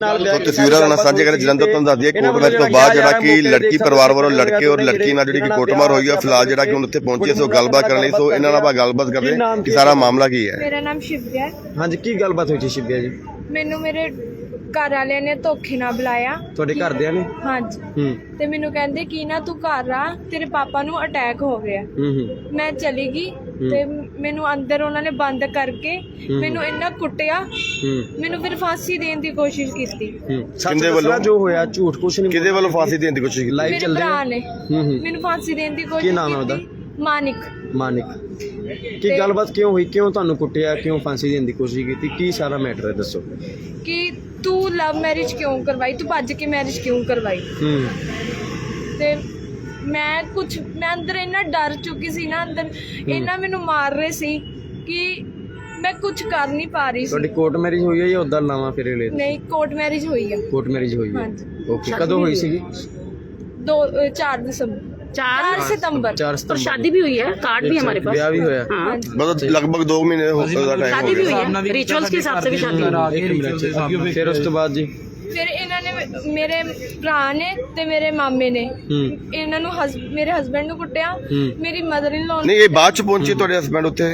ਨਾਲ ਸੋ ਤਸਵੀਰਾਂ ਨਾਲ ਸਾਂਝੇ ਕਰਨ ਜਲੰਧਰ ਤੋਂ ਦੱਸ ਦਈਏ ਕੋਟਮੈਚ ਤੋਂ ਬਾਅਦ ਜਿਹੜਾ ਕਿ ਲੜਕੀ ਪਰਿਵਾਰ ਵੱਲੋਂ ਲੜਕੇ ਔਰ ਲੜਕੀ ਨਾਲ ਜਿਹੜੀ ਕਿ ਕੋਟਮਾਰ ਹੋਈ ਹੈ ਫਿਲਹਾਲ ਜਿਹੜਾ ਕਿ ਹੁਣ ਉੱਥੇ ਪਹੁੰਚੇ ਸੋ ਗੱਲਬਾਤ ਕਰਨ ਲਈ ਸੋ ਇਹਨਾਂ ਨਾਲ ਆਪਾਂ ਗੱਲਬਾਤ ਕਰਦੇ ਹਾਂ ਕਿ ਸਾਰਾ ਮਾਮਲਾ ਕੀ ਹੈ? ਮੇਰਾ ਨਾਮ ਸ਼ਿਵਿਆ ਹੈ। ਹਾਂਜੀ ਕੀ ਗੱਲਬਾਤ ਹੋਈ ਸੀ ਸ਼ਿਵਿਆ ਜੀ? ਮੈਨੂੰ ਮੇਰੇ ਘਰ ਵਾਲਿਆਂ ਨੇ ਧੋਖੇ ਨਾਲ ਬੁਲਾਇਆ। ਤੁਹਾਡੇ ਘਰਦਿਆਂ ਨੇ? ਹਾਂਜੀ। ਹੂੰ। ਤੇ ਮੈਨੂੰ ਕਹਿੰਦੇ ਕਿ ਨਾ ਤੂੰ ਘਰ ਆ ਤੇਰੇ ਪਾਪਾ ਨੂੰ ਅਟੈਕ ਹੋ ਗਿਆ। ਹੂੰ ਹੂੰ। ਮੈਂ ਚਲੀ ਗਈ। ਤੇ ਮੈਨੂੰ ਅੰਦਰ ਉਹਨਾਂ ਨੇ ਬੰਦ ਕਰਕੇ ਮੈਨੂੰ ਇੰਨਾ ਕੁੱਟਿਆ। ਮੈਨੂੰ ਫਿਰ ਫਾਂਸੀ ਦੇਣ ਦੀ ਕੋਸ਼ਿਸ਼ ਕੀਤੀ। ਕਿਹਦੇ ਵੱਲੋਂ? ਜੋ ਹੋਇਆ ਝੂਠ ਕੁਛ ਨਹੀਂ ਕਿਹਦੇ ਵੱਲੋਂ ਫਾਂਸੀ ਦੇਣ ਦੀ ਕੋਸ਼ਿਸ਼ ਕੀਤੀ? ਲਾਈਵ ਮੇਰੇ ਭਰਾ ਨੇ। ਹੂੰ ਮੈਨੂੰ ਫਾਂਸੀ ਦੇਣ ਦੀ ਕੋਸ਼ਿਸ਼ ਨਾਮ ਹੈ ਉਹਦਾ? ਕੀਤੀ। ਮਾਨਿਕ। ਮਾਨਿਕ। ਕੀ ਗੱਲਬਾਤ ਕਿਉਂ ਹੋਈ? ਕਿਉਂ ਤੁਹਾਨੂੰ ਕੁੱਟਿਆ? ਕਿਉਂ ਫਾਂਸੀ ਦੇਣ ਦੀ ਕੋਸ਼ਿਸ਼ ਕੀਤੀ? ਕੀ ਸਾਰਾ ਮੈਟਰ ਹੈ ਦੱਸੋ। ਕਿ ਤੂੰ ਲਵ ਮੈਰਿਜ ਕਿਉਂ ਕਰਵਾਈ? ਤੂੰ ਭੱਜ ਕੇ ਮੈਰਿਜ ਕਿਉਂ ਕਰਵਾਈ? ਹੂੰ। ਤੇ ਮੈਂ ਕੁਝ ਮੈਂ ਅੰਦਰ ਇੰਨਾ ਡਰ ਚੁੱਕੀ ਸੀ ਨਾ ਅੰਦਰ ਇੰਨਾ ਮੈਨੂੰ ਮਾਰ ਰਹੇ ਸੀ ਕਿ ਮੈਂ ਕੁਝ ਕਰ ਨਹੀਂ ਪਾ ਰਹੀ ਸੀ ਤੁਹਾਡੀ ਕੋਰਟ ਮੈਰਿਜ ਹੋਈ ਹੈ ਜਾਂ ਉਦਾਂ ਲਾਵਾਂ ਫੇਰੇ ਲੈ ਨਹੀਂ ਕੋਰਟ ਮੈਰਿਜ ਹੋਈ ਆ ਕੋਰਟ ਮੈਰਿਜ ਹੋਈ ਹੈ ਹਾਂਜੀ ਓਕੇ ਕਦੋਂ ਹੋਈ ਸੀਗੀ ਦੋ 4 ਦਸੰਬਰ 4 ਸਤੰਬਰ 4 ਸਤੰਬਰ शादी भी हुई है कार्ड भी हमारे पास ਵਿਆਹ ਵੀ ਹੋਇਆ हाँ ਮਤਲਬ ਲਗਭਗ 2 ਮਹੀਨੇ ਹੋ ਦਾ ਟਾਈਮ ਹੋ शादी भी ਗਿਆ हुई है रिचुअल्स के हिसाब से भी शादी हुई है ਇੱਕ ਮਿੰਟ ਫਿਰ ਉਸ ਤੋਂ ਬਾਅਦ ਜੀ ਫਿਰ ਇਹਨਾਂ ਨੇ ਮੇਰੇ ਭਰਾ ਨੇ ਤੇ ਮੇਰੇ ਮਾਮੇ ਨੇ। ਹੂੰ। ਇਹਨਾਂ ਨੂੰ ਹਸ- ਮੇਰੇ ਹਸਬੰਡ ਨੂੰ ਕੁੱਟਿਆ। ਹੂੰ। ਮੇਰੀ ਮਦਰ ਇਨ ਲਾਅ ਨਹੀਂ ਇਹ ਬਾਅਦ ਚ ਪਹੁੰਚੇ ਤੁਹਾਡੇ ਹਸਬੰਡ ਉੱਥੇ?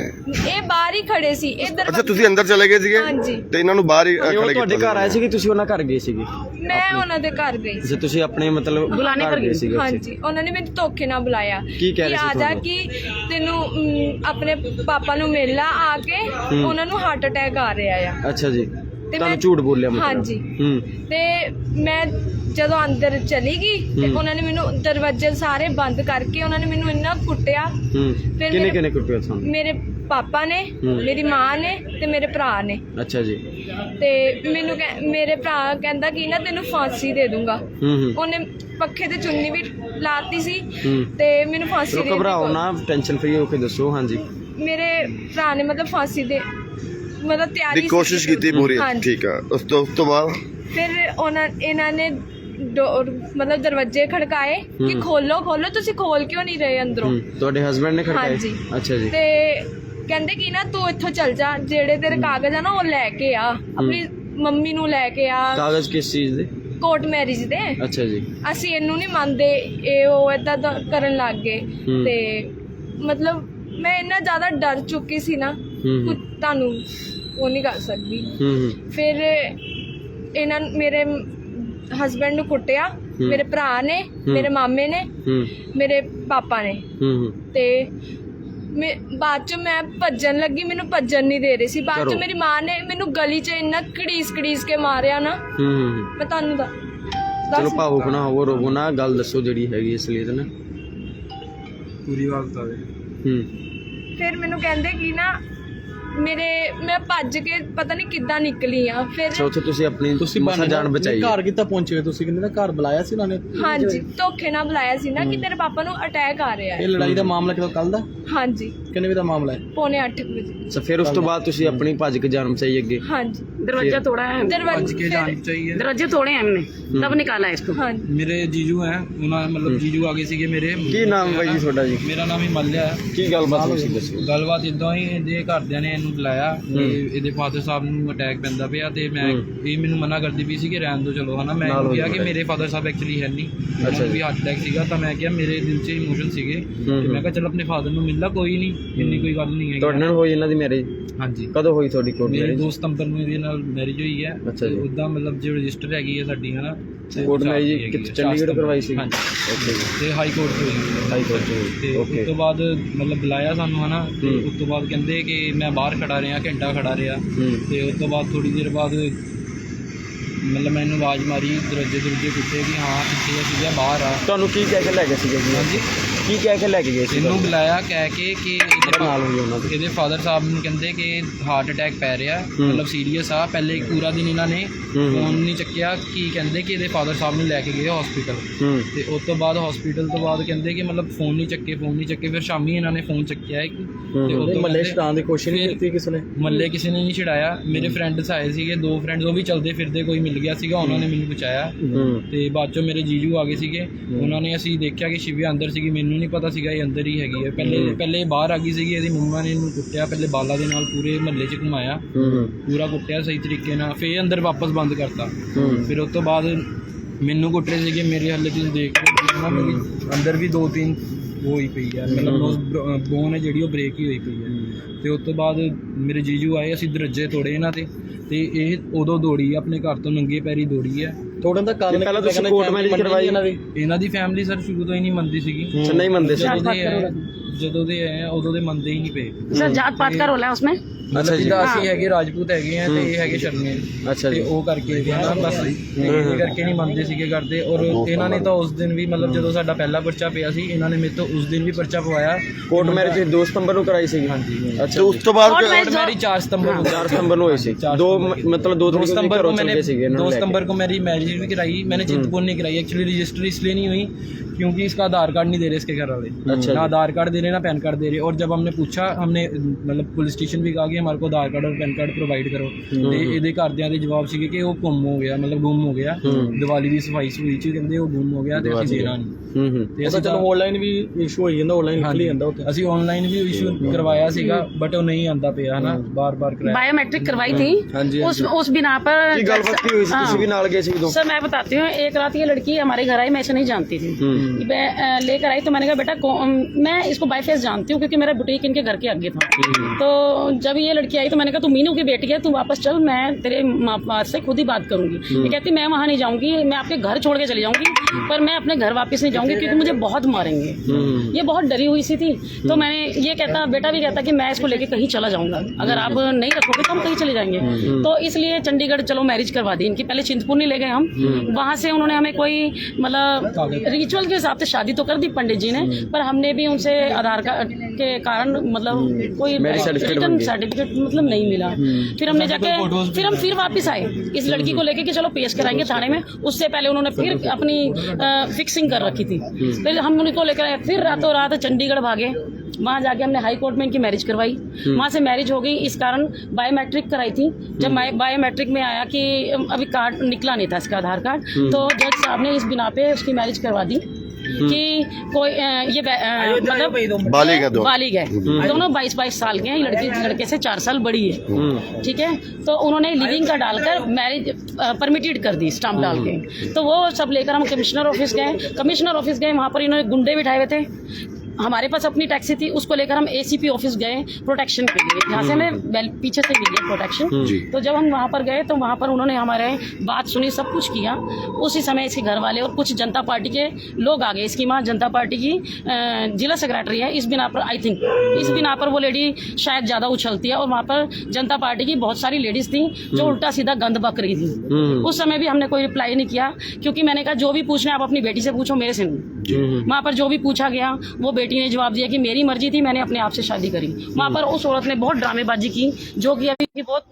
ਇਹ ਬਾਹਰ ਹੀ ਖੜੇ ਸੀ। ਇਧਰ ਅੱਛਾ ਤੁਸੀਂ ਅੰਦਰ ਚਲੇ ਗਏ ਸੀਗੇ? ਹਾਂਜੀ। ਤੇ ਇਹਨਾਂ ਨੂੰ ਬਾਹਰ ਹੀ ਅ, ਖੜੇ ਤੁਹਾਡੇ ਘਰ ਆਏ ਸੀ ਕਿ ਤੁਸੀਂ ਉਹਨਾਂ ਘਰ ਗਏ ਸੀਗੇ। ਮੈਂ ਉਹਨਾਂ ਦੇ ਘਰ ਗਈ ਸੀ ਜੇ ਤੁਸੀਂ ਆਪਣੇ ਮਤਲਬ ਬੁਲਾਣੇ ਘਰ ਗਏ। ਸੀਗੇ ਉੱਥੇ ਹਾਂਜੀ ਉਹਨਾਂ ਨੇ ਮੈਨੂੰ ਧੋਖੇ ਨਾਲ ਬੁਲਾਇਆ। ਕੀ ਕਹਿ ਰਹੇ ਸੀ ਆ ਜਾ ਤੁਹਾਨੂੰ? ਕਿ ਤੈਨੂੰ ਅਮ, ਆਪਣੇ ਪਾਪਾ ਨੂੰ ਮਿਲ ਲਾ ਆ ਕੇ। ਉਹਨਾਂ ਨੂੰ ਹਾਰਟ ਅਟੈਕ ਆ ਰਿਹਾ ਆ। ਅੱਛਾ ਜੀ। ਤੁਹਾਨੂੰ ਮੈਂ- ਝੂਠ ਬੋਲਿਆ ਮਤਲਬ। ਹਾਂਜੀ। ਹੂੰ। ਤੇ ਮੈਂ ਜਦੋਂ ਅੰਦਰ ਚਲੀ ਗਈ ਤੇ ਉਹਨਾਂ ਨੇ ਮੈਨੂੰ ਦਰਵਾਜ਼ੇ ਸਾਰੇ ਬੰਦ ਕਰਕੇ ਉਹਨਾਂ ਨੇ ਮੈਨੂੰ ਇੰਨਾ ਕੁੱਟਿਆ। ਹੂੰ। ਫਿਰ ਕਿੰਨੇ ਮੇਰੇ- ਕਿੰਨੇ ਕੁੱਟਿਆ ਤੁਹਾਨੂੰ ਮੇਰੇ ਪਾਪਾ ਨੇ ਹੂੰ। ਮੇਰੀ ਮਾਂ ਨੇ ਤੇ ਮੇਰੇ ਭਰਾ ਨੇ। ਅੱਛਾ ਜੀ। ਤੇ ਮੈਨੂੰ ਕਹਿ- ਮੇਰੇ ਭਰਾ ਕਹਿੰਦਾ ਕਿ ਨਾ ਤੈਨੂੰ ਫਾਂਸੀ ਦੇ ਦੂੰਗਾ। ਹੂੰ ਹੂੰ। ਉਹਨੇ ਪੱਖੇ ਤੇ ਚੁੰਨੀ ਵੀ ਲਾਤੀ ਸੀ ਹੂੰ। ਤੇ ਮੈਨੂੰ ਫਾਂਸੀ ਚਲੋ ਦੇਣ ਦੀ ਘਬਰਾਓ ਨਾ ਟੈਨਸ਼ਨ ਫ੍ਰੀ ਹੋ ਕੇ ਦੱਸੋ ਹਾਂਜੀ। ਮੇਰੇ ਭਰਾ ਨੇ ਮਤਲਬ ਫਾਂਸੀ ਦੇ ਮਤਲਬ ਤਿਆਰੀ ਦੀ ਕੋਸ਼ਿਸ਼ ਕੀਤੀ ਪੂਰੀ ਹਾਂਜੀ। ਠੀਕ ਆ। ਉਸ ਤੋਂ ਉਸ ਤੋਂ ਬਾਅਦ? ਫਿਰ ਉਹਨਾਂ ਇਹਨਾਂ ਨੇ ਡੋਰ ਮਤਲਬ ਦਰਵਾਜ਼ੇ ਖੜਕਾਏ ਕਿ। ਖੋਲੋ ਖੋਲੋ ਤੁਸੀਂ ਖੋਲ ਕਿਉਂ ਨਹੀਂ ਰਹੇ ਅੰਦਰੋਂ? ਹੂੰ ਤੁਹਾਡੇ ਹਸਬੰਡ ਨੇ ਖੜਕਾਏ? ਹਾਂਜੀ। ਅੱਛਾ ਜੀ। ਤੇ ਕਹਿੰਦੇ ਕਿ ਨਾ ਤੂੰ ਇੱਥੋਂ ਚੱਲ ਜਾ ਜਿਹੜੇ ਤੇਰੇ ਕਾਗਜ਼ ਆ ਨਾ ਉਹ ਲੈ ਕੇ ਆ। ਆਪਣੀ ਮੰਮੀ ਨੂੰ ਲੈ ਕੇ ਆ। ਕਾਗਜ਼ ਕਿਸ ਚੀਜ਼ ਦੇ? ਕੋਰਟ ਮੈਰਿਜ ਦੇ। ਅੱਛਾ ਜੀ। ਅਸੀਂ ਇਹਨੂੰ ਨਹੀਂ ਮੰਨਦੇ ਇਹ ਉਹ ਏਦਾਂ ਦਾ ਕਰਨ ਲੱਗ ਗਏ। ਹੂੰ। ਤੇ ਮਤਲਬ ਮੈਂ ਇੰਨਾ ਜ਼ਿਆਦਾ ਡਰ ਚੁੱਕੀ ਸੀ ਨਾ ਹੂੰ ਤੁਹਾਨੂੰ ਉਹ ਨਹੀਂ ਕਰ ਸਕਦੀ। ਹੂੰ ਹੂੰ। ਫਿਰ ਇਹਨਾਂ ਨੇ ਮੇਰੇ ਹਸਬੰਡ ਨੂੰ ਕੁੱਟਿਆ। ਮੇਰੇ ਭਰਾ ਨੇ ਮੇਰੇ ਮਾਮੇ ਨੇ ਹੂੰ। ਮੇਰੇ ਪਾਪਾ ਨੇ। ਹੂੰ ਹੂੰ। ਤੇ ਮੈਂ ਬਾਅਦ ਚ ਮੈਂ ਭੱਜਣ ਲੱਗੀ ਮੈਨੂੰ ਭੱਜਣ ਨਹੀਂ ਦੇ ਰਹੀ ਸੀ। ਬਾਅਦ ਚ ਘਰੋਂ? ਮੇਰੀ ਮਾਂ ਨੇ ਮੈਨੂੰ ਗਲੀ 'ਚ ਇੰਨਾ ਘੜੀਸ ਘੜੀਸ ਕੇ ਮਾਰਿਆ ਨਾ। ਹੂੰ ਹੂੰ ਮੈਂ ਤੁਹਾਨੂੰ ਦਾ ਚਲੋ ਭਾਵੁਕ ਨਾ ਹੋਵੋ ਰੋਵੋ ਨਾ। ਗੱਲ ਦੱਸੋ ਜਿਹੜੀ ਹੈਗੀ ਇਸ ਲਈ ਤਾਂ ਨਾ। ਪੂਰੀ ਵਾਰ ਤਾਵੇ ਹੂੰ। ਫਿਰ ਮੈਨੂੰ ਕਹਿੰਦੇ ਕਿ ਨਾ ਮੇਰੇ ਮੈਂ ਭੱਜ ਕੇ ਪਤਾ ਨਹੀਂ ਕਿੱਦਾਂ ਨਿਕਲੀ ਆ ਫਿਰ ਉੱਥੇ ਤੁਸੀਂ ਆਪਣੀ ਤੁਸੀਂ ਮਸਾ ਜਾਨ ਬਚਾਈ। ਘਰ ਕਿੱਦਾਂ ਪਹੁੰਚੇ ਹੋ ਤੁਸੀਂ ਕਹਿੰਦੇ ਨਾ ਘਰ ਬੁਲਾਇਆ ਸੀ ਉਹਨਾਂ ਨੇ? ਹਾਂਜੀ ਧੋਖੇ ਨਾਲ ਬੁਲਾਇਆ ਸੀ ਨਾ ਕਿ ਤੇਰੇ ਪਾਪਾ ਨੂੰ ਅਟੈਕ ਆ ਰਿਹਾ ਹੈ। ਇਹ ਲੜਾਈ ਦਾ ਮਾਮਲਾ ਕਿਦੋਂ ਕੱਲ ਦਾ? ਹਾਂਜੀ ਕਿੰਨੇ ਵਜੇ ਦਾ ਮਾਮਲਾ ਹੈ ਪੌਣੇ 8 ਵਜੇ ਸੋ ਫਿਰ ਉਸ ਤੋਂ ਬਾਅਦ ਤੁਸੀਂ ਆਪਣੀ ਭੱਜ ਕੇ ਜਾਨ ਬਚਾਈ ਅੱਗੇ ਹਾਂਜੀ दरवाजा तोड़ा है ਦਰਵਾਜ਼ੇ ਕੇ ਜਾਣੀ ਚਾਹੀਏ दरवाजे तोड़े हैं हमने तब निकाला है इसको ਹਾਂਜੀ ਮੇਰੇ ਜੀਜੂ ਹੈ ਉਹਨਾਂ ਮਤਲਬ ਜੀਜੂ ਆ ਗਏ ਸੀਗੇ ਮੇਰੇ ਕੀ ਨਾਮ ਹੈ ਜੀ ਤੁਹਾਡਾ ਜੀ ਮੇਰਾ ਨਾਮ ਹਿਮਾਲਿਆ ਹੈ ਕੀ ਗੱਲਬਾਤ ਹੋਈ ਸੀ ਦੱਸੋ ਗੱਲਬਾਤ ਇਦਾਂ ਹੀ ਇਹਦੇ ਘਰਦਿਆਂ ਨੇ ਇਹਨੂੰ ਬੁਲਾਇਆ ਤੇ ਇਹਦੇ ਫਾਦਰ ਸਾਹਿਬ ਨੂੰ ਅਟੈਕ ਪੈਂਦਾ ਪਿਆ ਤੇ ਮੈਂ ਇਹ ਮੈਨੂੰ ਮਨਾ ਕਰਦੀ ਪਈ ਸੀ ਕਿ ਰਹਿਣ ਦੋ ਚਲੋ ਹਨਾ ਮੈਂ ਨਾਲ ਇਹਨੂੰ ਹੋ ਕਿਹਾ ਕਿ ਜਾਊਗਾ। ਮੇਰੇ ਫਾਦਰ ਸਾਹਿਬ ਐਕਚੁਅਲੀ ਹੈ ਨਹੀਂ ਅੱਛਾ ਅੱਛਾ ਜੀ। ਵੀ ਹਾਰਟ ਅਟੈਕ ਸੀਗਾ ਤਾਂ ਮੈਂ ਕਿਹਾ ਮੇਰੇ ਦਿਲ 'ਚ ਇਮੋਸ਼ਨ ਸੀਗੇ ਤੇ ਹੂੰ। ਮੈਂ ਕਿਹਾ ਚਲ ਆਪਣੇ ਫਾਦਰ ਨੂੰ ਮਿਲ ਲਾ ਕੋਈ ਨਹੀਂ ਇੰਨੀ ਕੋਈ ਗੱਲ ਨਹੀਂ ਤੁਹਾਡੇ ਹੈਗੀ ਨਾਲ ਹੋਈ ਇਹਨਾਂ ਦੀ ਮੈਰਿਜ ਹਾਂਜੀ। ਕਦੋਂ ਹੋਈ ਤੁਹਾਡੀ ਕੋਰਟ ਮੇਰੇ ਮੈਰਿਜ ਦੋ ਸਤੰਬਰ ਨੂੰ ਇਹਦੇ ਨਾਲ ਮੈਰਿਜ ਹੋਈ ਹੈ। ਅੱਛਾ ਜੀ। ਉਦਾਂ ਮਤਲਬ ਜੋ ਰਜਿਸਟਰ ਹੈਗੀ ਹੈ ਸਾਡੀ ਹਨਾ? ਤੇ ਕੋਰਟ ਚਾਰ ਮੈਰਿਜ ਦੀ ਹੈਗੀ ਕਿੱਥੇ? ਹੈ, ਚੰਡੀਗੜ੍ਹ ਕਰਵਾਈ ਸੀ ਹਾਂਜੀ। ਓਕੇ ਜੀ। ਤੇ ਹਾਈ। ਕੋਰਟ ਤੋਂ ਹੋਈ ਹਾਈ। ਕੋਰਟ ਤੇ ਉਸ ਓਕੇ। ਤੋਂ ਬਾਅਦ ਮਤਲਬ ਬੁਲਾਇਆ ਸਾਨੂੰ ਹਨਾ? ਤੇ ਹੂੰ। ਉਸ ਤੋਂ ਬਾਅਦ ਕਹਿੰਦੇ ਕਿ ਮੈਂ ਬਾਹਰ ਖੜਾ ਰਿਹਾ ਘੰਟਾ ਖੜਾ ਰਿਹਾ। ਤੇ ਉਸ ਤੋਂ ਬਾਅਦ ਥੋੜੀ ਦੇਰ ਬਾਅਦ ਮਤਲਬ ਮੈਨੂੰ ਆਵਾਜ਼ ਮਾਰੀ ਦਰਵਾਜੇ ਦਰਵਾਜੇ ਕੁੱਟੇ ਕਿ ਹਾਂ ਕਿੱਥੇ ਆ ਸੀਗਾ ਬਾਹਰ ਆ। ਤੁਹਾਨੂੰ ਕੀ ਕਹਿ ਕੇ ਲੈ ਗਏ ਸੀਗੇ ਜੀ? ਹਾਂਜੀ। ਕੀ ਕਹਿ ਕੇ ਲੈ ਕੇ ਗਏ ਸੀ ਇਹਨੂੰ ਬੁਲਾਇਆ ਕਹਿ ਕੇ ਕਿ ਇਹਦੇ ਨਾਲ ਹੋਈ ਉਹਨਾਂ ਦੀ। ਇਹਦੇ ਫਾਦਰ ਸਾਹਿਬ ਨੂੰ ਕਹਿੰਦੇ ਕਿ ਹਾਰਟ ਅਟੈਕ ਪੈ ਰਿਹਾ ਹੂੰ। ਮਤਲਬ ਸੀਰੀਅਸ ਆ। ਪਹਿਲੇ ਪੂਰਾ ਦਿਨ ਇਹਨਾਂ ਨੇ ਹੂੰ। ਫੋਨ ਨਹੀਂ ਚੱਕਿਆ ਕੀ ਕਹਿੰਦੇ ਕਿ ਇਹਦੇ ਫਾਦਰ ਸਾਹਿਬ ਨੂੰ ਲੈ ਕੇ ਗਏ ਹਸਪੀਟਲ ਹੂੰ। ਤੇ ਉਸ ਤੋਂ ਬਾਅਦ ਹਸਪੀਟਲ ਤੋਂ ਬਾਅਦ ਕਹਿੰਦੇ ਕਿ ਮਤਲਬ ਫੋਨ ਨਹੀਂ ਚੱਕੇ ਫੋਨ ਨਹੀਂ ਚੱਕੇ। ਫਿਰ ਸ਼ਾਮੀ ਇਹਨਾਂ ਨੇ ਫੋਨ ਚੱਕਿਆ ਇੱਕ। ਤੇ ਉਹ ਤੋਂ ਮੱਲੇ ਛਡਾਉਣ ਦੀ ਕੋਸ਼ਿਸ਼ ਨਹੀਂ ਫਿਰ- ਕੀਤੀ ਕਿਸੇ ਨੇ। ਮੱਲੇ ਕਿਸੇ ਨੇ ਨਹੀਂ ਛਡਾਇਆ। ਮੇਰੇ ਫਰੈਂਡਸ ਆਏ ਸੀਗੇ ਦੋ ਫਰੈਂਡਸ ਉਹ ਵੀ ਚਲਦੇ ਫਿਰਦੇ ਕੋਈ ਮਿਲ ਗਿਆ ਸੀਗਾ ਉਹਨਾਂ ਨੇ ਮੈਨੂੰ ਬਚਾਇਆ ਹੂੰ। ਤੇ ਬਾਅਦ ਚੋਂ ਮੇਰੇ ਜੀਜੂ ਆ ਗਏ ਸੀਗੇ। ਉਹਨਾਂ ਨੇ ਅਸੀਂ ਦੇਖਿਆ ਕਿ ਸ਼ਿਵਿਆ ਅੰਦਰ ਸੀਗੀ ਮੈਨੂੰ ਨਹੀਂ ਪਤਾ ਸੀਗਾ ਇਹ ਅੰਦਰ ਹੀ ਹੈਗੀ ਹੈ। ਪਹਿਲੇ ਪਹਿਲੇ ਇਹ ਬਾਹਰ ਆ ਗਈ ਸੀਗੀ ਇਹਦੀ ਮੰਮਾ ਨੇ ਇਹਨੂੰ ਕੁੱਟਿਆ ਪਹਿਲੇ ਬਾਲਾ ਦੇ ਨਾਲ ਪੂਰੇ ਮਹੱਲੇ 'ਚ ਘੁਮਾਇਆ। ਪੂਰਾ ਕੁੱਟਿਆ ਸਹੀ ਤਰੀਕੇ ਨਾਲ ਫੇਰ ਅੰਦਰ ਵਾਪਸ ਬੰਦ ਕਰਤਾ। ਫਿਰ ਉਸ ਤੋਂ ਬਾਅਦ ਮੈਨੂੰ ਕੁੱਟ ਰਹੇ ਸੀਗੇ ਮੇਰੇ ਹੱਲੇ ਤੁਸੀਂ ਦੇਖ ਰਹੇ ਹੋ ਨਾ ਮੇਰੀ ਅੰਦਰ ਵੀ ਦੋ ਤਿੰਨ ਉਹ ਹੋਈ ਪਈ ਹੈ। ਮਤਲਬ ਬੋਨ ਹੈ ਜਿਹੜੀ ਉਹ ਬ੍ਰੇਕ ਹੀ ਹੋਈ ਪਈ ਹੈ ਤੇ ਉਸ ਤੋਂ ਬਾਅਦ ਮੇਰੇ ਜੀਜੂ ਆਏ ਅਸੀਂ ਦਰਜੇ ਤੋੜੇ ਇਹਨਾਂ ਤੇ। ਤੇ ਇਹ ਉਦੋਂ ਦੌੜੀ ਹੈ ਆਪਣੇ ਘਰ ਤੋਂ ਨੰਗੇ ਪੈਰੀ ਦੌੜੀ ਹੈ ਤੋੜਨ ਦਾ ਕਾਰਨ ਪਹਿਲਾਂ ਤੁਸੀਂ ਕੋਰਟ ਮੈਰਿਜ ਕਰਵਾਈ? ਇਹਨਾਂ ਦੀ? ਫੈਮਿਲੀ ਸਰ ਸ਼ੁਰੂ ਤੋਂ ਹੀ ਨਹੀਂ ਮੰਨਦੀ ਸੀਗੀ। ਨਹੀਂ ਮੰਨਦੇ ਸੀ ਜਦੋਂ ਦੇ ਆਏ ਜਦੋਂ ਦੇ ਆਏ ਆ, ਉਦੋਂ ਦੇ ਮੰਨਦੇ ਹੀ ਨਹੀਂ ਪਏ सर जात पात का रोल है उसमें ਅੱਛਾ ਜੀ ਜਿੱਦਾਂ ਅਸੀਂ ਹੈਗੇ ਰਾਜਪੂਤ ਹੈਗੇ ਆ ਤੇ ਇਹ ਹੈਗੇ ਸ਼ਰਮੇ ਅੱਛਾ ਤੇ ਜੀ ਉਹ ਕਰਕੇ ਨਾ ਬਸ ਤੇ ਇਹ ਕਰਕੇ ਨਹੀਂ ਮੰਨਦੇ ਸੀਗੇ ਕਰਦੇ ਔਰ ਇਹਨਾਂ ਨੇ ਤਾਂ ਉਸ ਦਿਨ ਵੀ ਮਤਲਬ ਜਦੋਂ ਸਾਡਾ ਪਹਿਲਾ ਪਰਚਾ ਪਿਆ ਸੀ ਇਹਨਾਂ ਨੇ ਮੇਰੇ ਤੋਂ ਉਸ ਦਿਨ ਵੀ ਪਰਚਾ ਪਵਾਇਆ ਕੋਰਟ ਮੈਰਿਜ 2 ਸਤੰਬਰ ਨੂੰ ਕਰਾਈ ਸੀ ਹਾਂਜੀ ਅੱਛਾ ਤੇ ਉਸ ਤੋਂ ਬਾਅਦ और मैं ਔਰ ਮੇਰੀ 4 ਸਤੰਬਰ ਨੂੰ 4 ਸਤੰਬਰ ਨੂੰ ਹੋਈ ਸੀ ਦੋ ਮ- ਮਤਲਬ ਦੋ 2 ਦਿਨ सितंबर ਘਰੋਂ को ਚਲੇ मैंने ਗਏ ਸੀਗੇ ਇਹਨਾਂ 2 ਨੂੰ ਲੈ ਕੇ। सितंबर को मेरी मैरिज भी कराई मैंने चिंतपूर्ण नहीं कराई एक्चुअली रजिस्टर इसलिए नहीं हुई क्योंकि इसका आधार कार्ड नहीं दे रहे इसके घर वाले अच्छा ना जी। आधार कार्ड दे रहे ना पैन कार्ड दे रहे और जब हमने पूछा हमने मतलब पुलिस स्टेशन भी कहा कि हमारे को आधार कार्ड और पैन कार्ड प्रोवाइड करो ਤੇ ਇਹਦੇ ਘਰਦਿਆਂ ਦੇ ਜਵਾਬ ਸੀਗੇ ਕਿ ਉਹ ਗੁੰਮ ਹੋ ਗਿਆ ਮਤਲਬ ਗੁੰਮ ਹੋ ਗਿਆ ਦੀਵਾਲੀ ਦੀ ਸਫਾਈ ਸਫਾਈ ਚ ਕਹਿੰਦੇ ਉਹ ਗੁੰਮ ਹੋ ਗਿਆ ਤੇ ਅਸੀਂ ਦੇਣਾ ਨਹੀਂ ਹੂੰ ਹੂੰ ਤੇ ਅਸੀਂ ਚਲੋ ਆਨਲਾਈਨ ਵੀ ਇਸ਼ੂ ਹੋਈ ਜਾਂਦਾ ਆਨਲਾਈਨ ਨਿਕਲੀ ਜਾਂਦਾ ਅਸੀਂ ਆਨਲਾਈਨ ਵੀ ਇਸ਼ੂ ਕਰਵਾਇਆ ਸੀਗਾ ਬਟ ਉਹ ਨਹੀਂ ਆਂਦਾ ਪਿਆ ਹਨਾ ਬਾਰ-ਬਾਰ ਕਰਾਇਆ बायोमेट्रिक करवाई थी उस उस बिना पर ਕੀ ਗੱਲਬਾਤ ਕੀ ਹੋਈ ਸੀ ਤੁਸੀਂ ਵੀ ਨਾਲ ਗਏ ਸੀ ਉਦੋਂ सर मैं बताती हूँ एक रात ये लड़की हमारे घर आई मैं इसे नहीं जानती थी हम्म। मैं, अ, लेकर आई तो मैंने कहा बेटा मैं इसको बाई फेस जानती हूँ क्योंकि मेरा बुटीक इनके घर के आगे था। हम्म। तो जब ये लड़की आई तो मैंने कहा तू मीनू की बेटी है तू वापस चल मैं तेरे माँ बाप से खुद ही बात करूँगी। हम्म। ये कहती मैं वहाँ नहीं जाऊँगी मैं आपके घर छोड़ के चली जाऊँगी पर मैं अपने घर वापस नहीं जाऊँगी क्योंकि मुझे बहुत मारेंगे। हम्म। ये बहुत डरी हुई सी थी। तो मैंने ये कहता बेटा भी कहता कि मैं इसको लेके कहीं चला जाऊँगा। अगर आप नहीं रखोगे तो हम कहीं चले जाएँगे। तो इसलिए चंडीगढ़ चलो मैरिज करवा दी इनकी। पहले चिंतपूर्णी ले गए हम। वहाँ से उन्होंने हमें कोई मतलब रिचुअल के हिसाब से शादी तो कर दी पंडित जी ने पर हमने भी उनसे आधार कार्ड के कारण मतलब कोई certificate बन रिटर्न सर्टिफिकेट मतलब नहीं मिला। फिर हमने जाके फिर हम फिर वापस आए। इस लड़की को लेके कि चलो पेश कराएँगे थाने में। उससे पहले उन्होंने फिर अपनी फिक्सिंग कर रखी थी। फिर हम उनको लेकर आए। फिर रातों रात चंडीगढ़ भागे। वहाँ जाके हमने हाई कोर्ट में इनकी मैरिज करवाई। वहाँ से मैरिज हो गई। इस कारण बायोमेट्रिक कराई थी। जब बायोमेट्रिक में आया कि अभी कार्ड निकला नहीं था इसका आधार कार्ड तो जज साहब ने इस बिना पे उसकी मैरिज करवा दी। कि कोई अ, ये बै- अ, मतलब बालिग है दो बालिग है दोनों 22 22 साल के हैं ये लड़की लड़के से चार साल बड़ी है ठीक है तो उन्होंने लिविंग का डालकर मैरिज परमिटेड कर दी स्टाम्प डाल के तो वो सब लेकर हम कमिश्नर ऑफिस गए कमिश्नर ऑफिस गए वहाँ पर इन्होंने गुंडे बिठाए हुए थे हमारे पास अपनी टैक्सी थी उसको लेकर हम एसीपी ऑफ़िस गए प्रोटेक्शन के लिए। जहाँ से हमें वेल- पीछे से मिली प्रोटेक्शन तो जब हम वहाँ पर गए तो वहाँ पर उन्होंने हमारे बात सुनी सब कुछ किया। उसी समय इसके घर वाले और कुछ जनता पार्टी के लोग आ गए। इसकी माँ जनता पार्टी की जिला सेक्रेटरी है। इस बिना पर आई थिंक इस बिना पर वो लेडी शायद ज़्यादा उछलती है और वहाँ पर जनता पार्टी की बहुत सारी लेडीज़ थी जो उल्टा सीधा गंद बक रही थी। उस समय भी हमने कोई रिप्लाई नहीं किया क्योंकि मैंने कहा जो भी पूछना है आप अपनी बेटी से पूछो मेरे से नहीं। वहाँ पर जो भी पूछा गया वो बेटी ने जवाब दिया कि मेरी मर्ज़ी थी मैंने अपने आप से शादी करी। वहाँ पर उस औरत ने बहुत ड्रामेबाजी की जो कि अभी की बहुत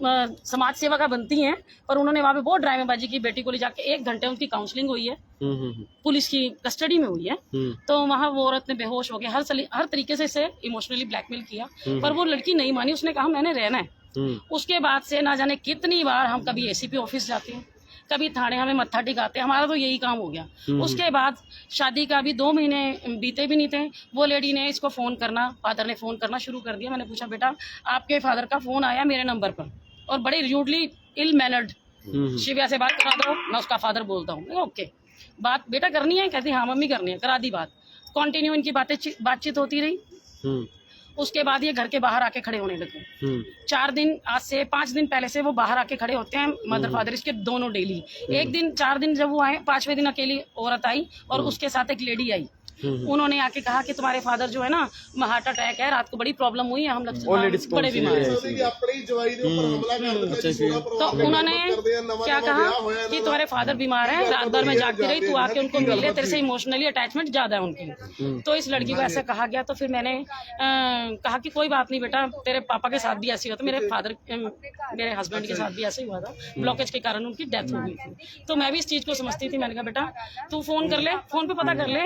समाज सेवा का बनती हैं पर उन्होंने वहाँ पे बहुत ड्रामेबाजी की। बेटी को ले जाके एक घंटे उनकी काउंसलिंग हुई है। हम्म, हम्म, पुलिस की कस्टडी में हुई है। हम्म, तो वहाँ वो औरत ने बेहोश हो गया हर सली- हर तरीके से इसे इमोशनली ब्लैकमेल किया। पर वो लड़की नहीं मानी उसने कहा मैंने रहना है। हम्म, उसके बाद से ना जाने कितनी बार हम कभी एसीपी ऑफ़िस जाते हैं। कभी थाने हमें मत्था टिकाते हमारा तो यही काम हो गया। उसके बाद शादी का भी दो महीने बीते भी नहीं थे। वो लेडी ने इसको फ़ोन करना फादर ने फ़ोन करना शुरू कर दिया। मैंने पूछा बेटा आपके फादर का फ़ोन आया मेरे नंबर पर और बड़े र्यूडली इल मैनर्ड हम्म, शिव्या से बात करा दो मैं उसका फादर बोलता हूँ। ओके बात बेटा करनी है? कहती हाँ मम्मी करनी है करा दी बात। कंटिन्यू इनकी बातें बातचीत होती रही। हम्म, उसके बाद ये घर के बाहर आके खड़े होने लगे। हम्म, चार दिन आज से पाँच दिन पहले से वो बाहर आके खड़े होते हैं मदर फादर इसके दोनों डेली एक दिन चार दिन जब वो आए पाँचवें दिन अकेली औरत आई और उसके साथ एक लेडी आई। उन्होंने आके कहा कि तुम्हारे फादर जो है ना हार्ट अटैक है रात को बड़ी प्रॉब्लम हुई है हम लोग बड़े बीमार तो उन्होंने क्या कहा कि तुम्हारे फादर बीमार है रात भर में जागती रही तू आके उनको मिल ले तेरे से इमोशनली अटैचमेंट ज़्यादा है उनकी। तो इस लड़की को ऐसा कहा गया तो फिर मैंने कहा कि कोई बात नहीं बेटा तेरे पापा के साथ भी ऐसे हुआ था मेरे फादर मेरे हस्बैंड के साथ भी ऐसे हुआ था ब्लॉकेज के कारण उनकी डेथ हो गई थी। तो मैं भी इस चीज़ को समझती थी मैंने कहा बेटा तू फ़ोन कर ले फ़ोन पे पता कर ले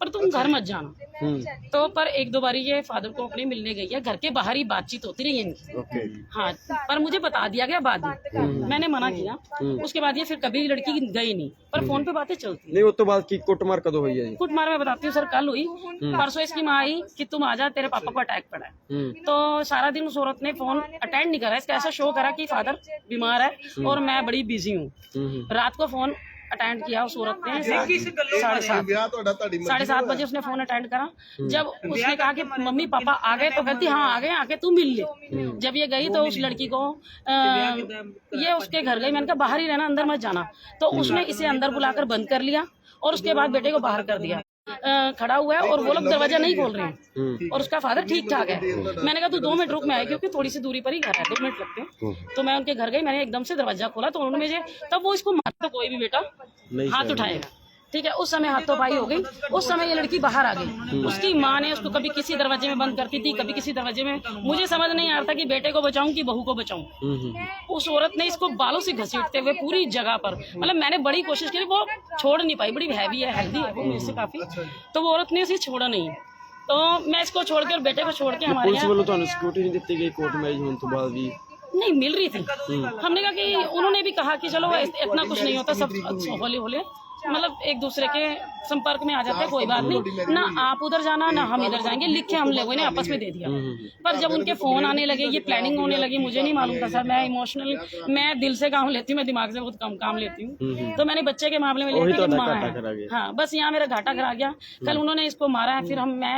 पर तुम घर मत जाना। हम्म। तो पर एक दो बारी ये फादर को अपने मिलने गई है घर के बाहर ही बातचीत होती रही इनकी हाँ पर मुझे बता दिया गया बाद में। मैंने मना किया। उसके बाद ये फिर कभी लड़की गई नहीं पर फ़ोन पे बातें चलती नहीं उस तो बात की कुटमार कदों हुई है। कुटमार मैं बताती हूँ सर कल हुई। परसों इसकी माँ आई की तुम आ जा तेरे पापा को अटैक पड़ा है। हम्म। तो सारा दिन उस औरत ने फ़ोन अटेंड नहीं करा। इसका ऐसा शो करा की फादर बीमार है और मैं बड़ी बिज़ी हूँ। हम्म। रात को फ़ोन अटेंड किया उस औरत ने। साढ़े सात साढ़े सात बजे उसने फ़ोन अटेंड करा। जब उसने कहा कि मम्मी पापा आ गए तो कहती हाँ आ गए आके तू मिल ले। जब ये गई तो उस लड़की को ये उसके घर गई मैंने कहा बाहर ही रहना अंदर मत जाना। तो उसने इसे अंदर बुलाकर बंद कर लिया और उसके बाद बेटे को बाहर कर दिया। खड़ा हुआ है और वो लोग दरवाज़ा नहीं खोल रहे हैं। और उसका फादर ठीक ठाक है। मैंने कहा तू दो मिनट रुक में आए क्योंकि थोड़ी सी दूरी पर ही घर है दो मिनट लगते हैं। तो मैं उनके घर गई मैंने एकदम से दरवाज़ा खोला तो उन्होंने मुझे तब वो इसको मारता कोई भी बेटा हाथ उठाएगा। ठीक है उस समय हाथों पाई हो गई। उस समय ये लड़की बाहर आ गई। उसकी माँ ने उसको कभी किसी दरवाजे में बंद करती थी कभी किसी दरवाजे में। मुझे समझ नहीं आ रहा था कि बेटे को बचाऊं कि बहू को बचाऊं। उस औरत ने इसको बालों से घसीटते हुए पूरी जगह पर मतलब मैंने बड़ी कोशिश की वो छोड़ नहीं पाई बड़ी हैवी है हेल्दी है वो मुझसे काफ़ी। तो वो औरत ने उसे छोड़ा नहीं। तो मैं इसको छोड़ के और बेटे को छोड़ के हमारे नहीं नहीं मिल रही थी। हमने कहा कि उन्होंने भी कहा कि चलो इतना कुछ नहीं होता सब होले अच्छा, होले। मतलब एक दूसरे के संपर्क में आ जाते हैं कोई बात नहीं ना आप उधर जाना ना हम इधर जाएंगे लिख के हम लोगों ने आपस में दे दिया पर जब उनके फोन आने लगे ये प्लानिंग होने लगी मुझे नहीं मालूम था सर मैं इमोशनल मैं दिल से काम लेती हूँ मैं दिमाग से बहुत कम काम लेती हूँ तो मैंने बच्चे के मामले में वही लिया था कि तो माँ घाटा करा है गया। हाँ बस यहाँ मेरा घाटा करा गया कल उन्होंने इसको मारा है फिर हम मैं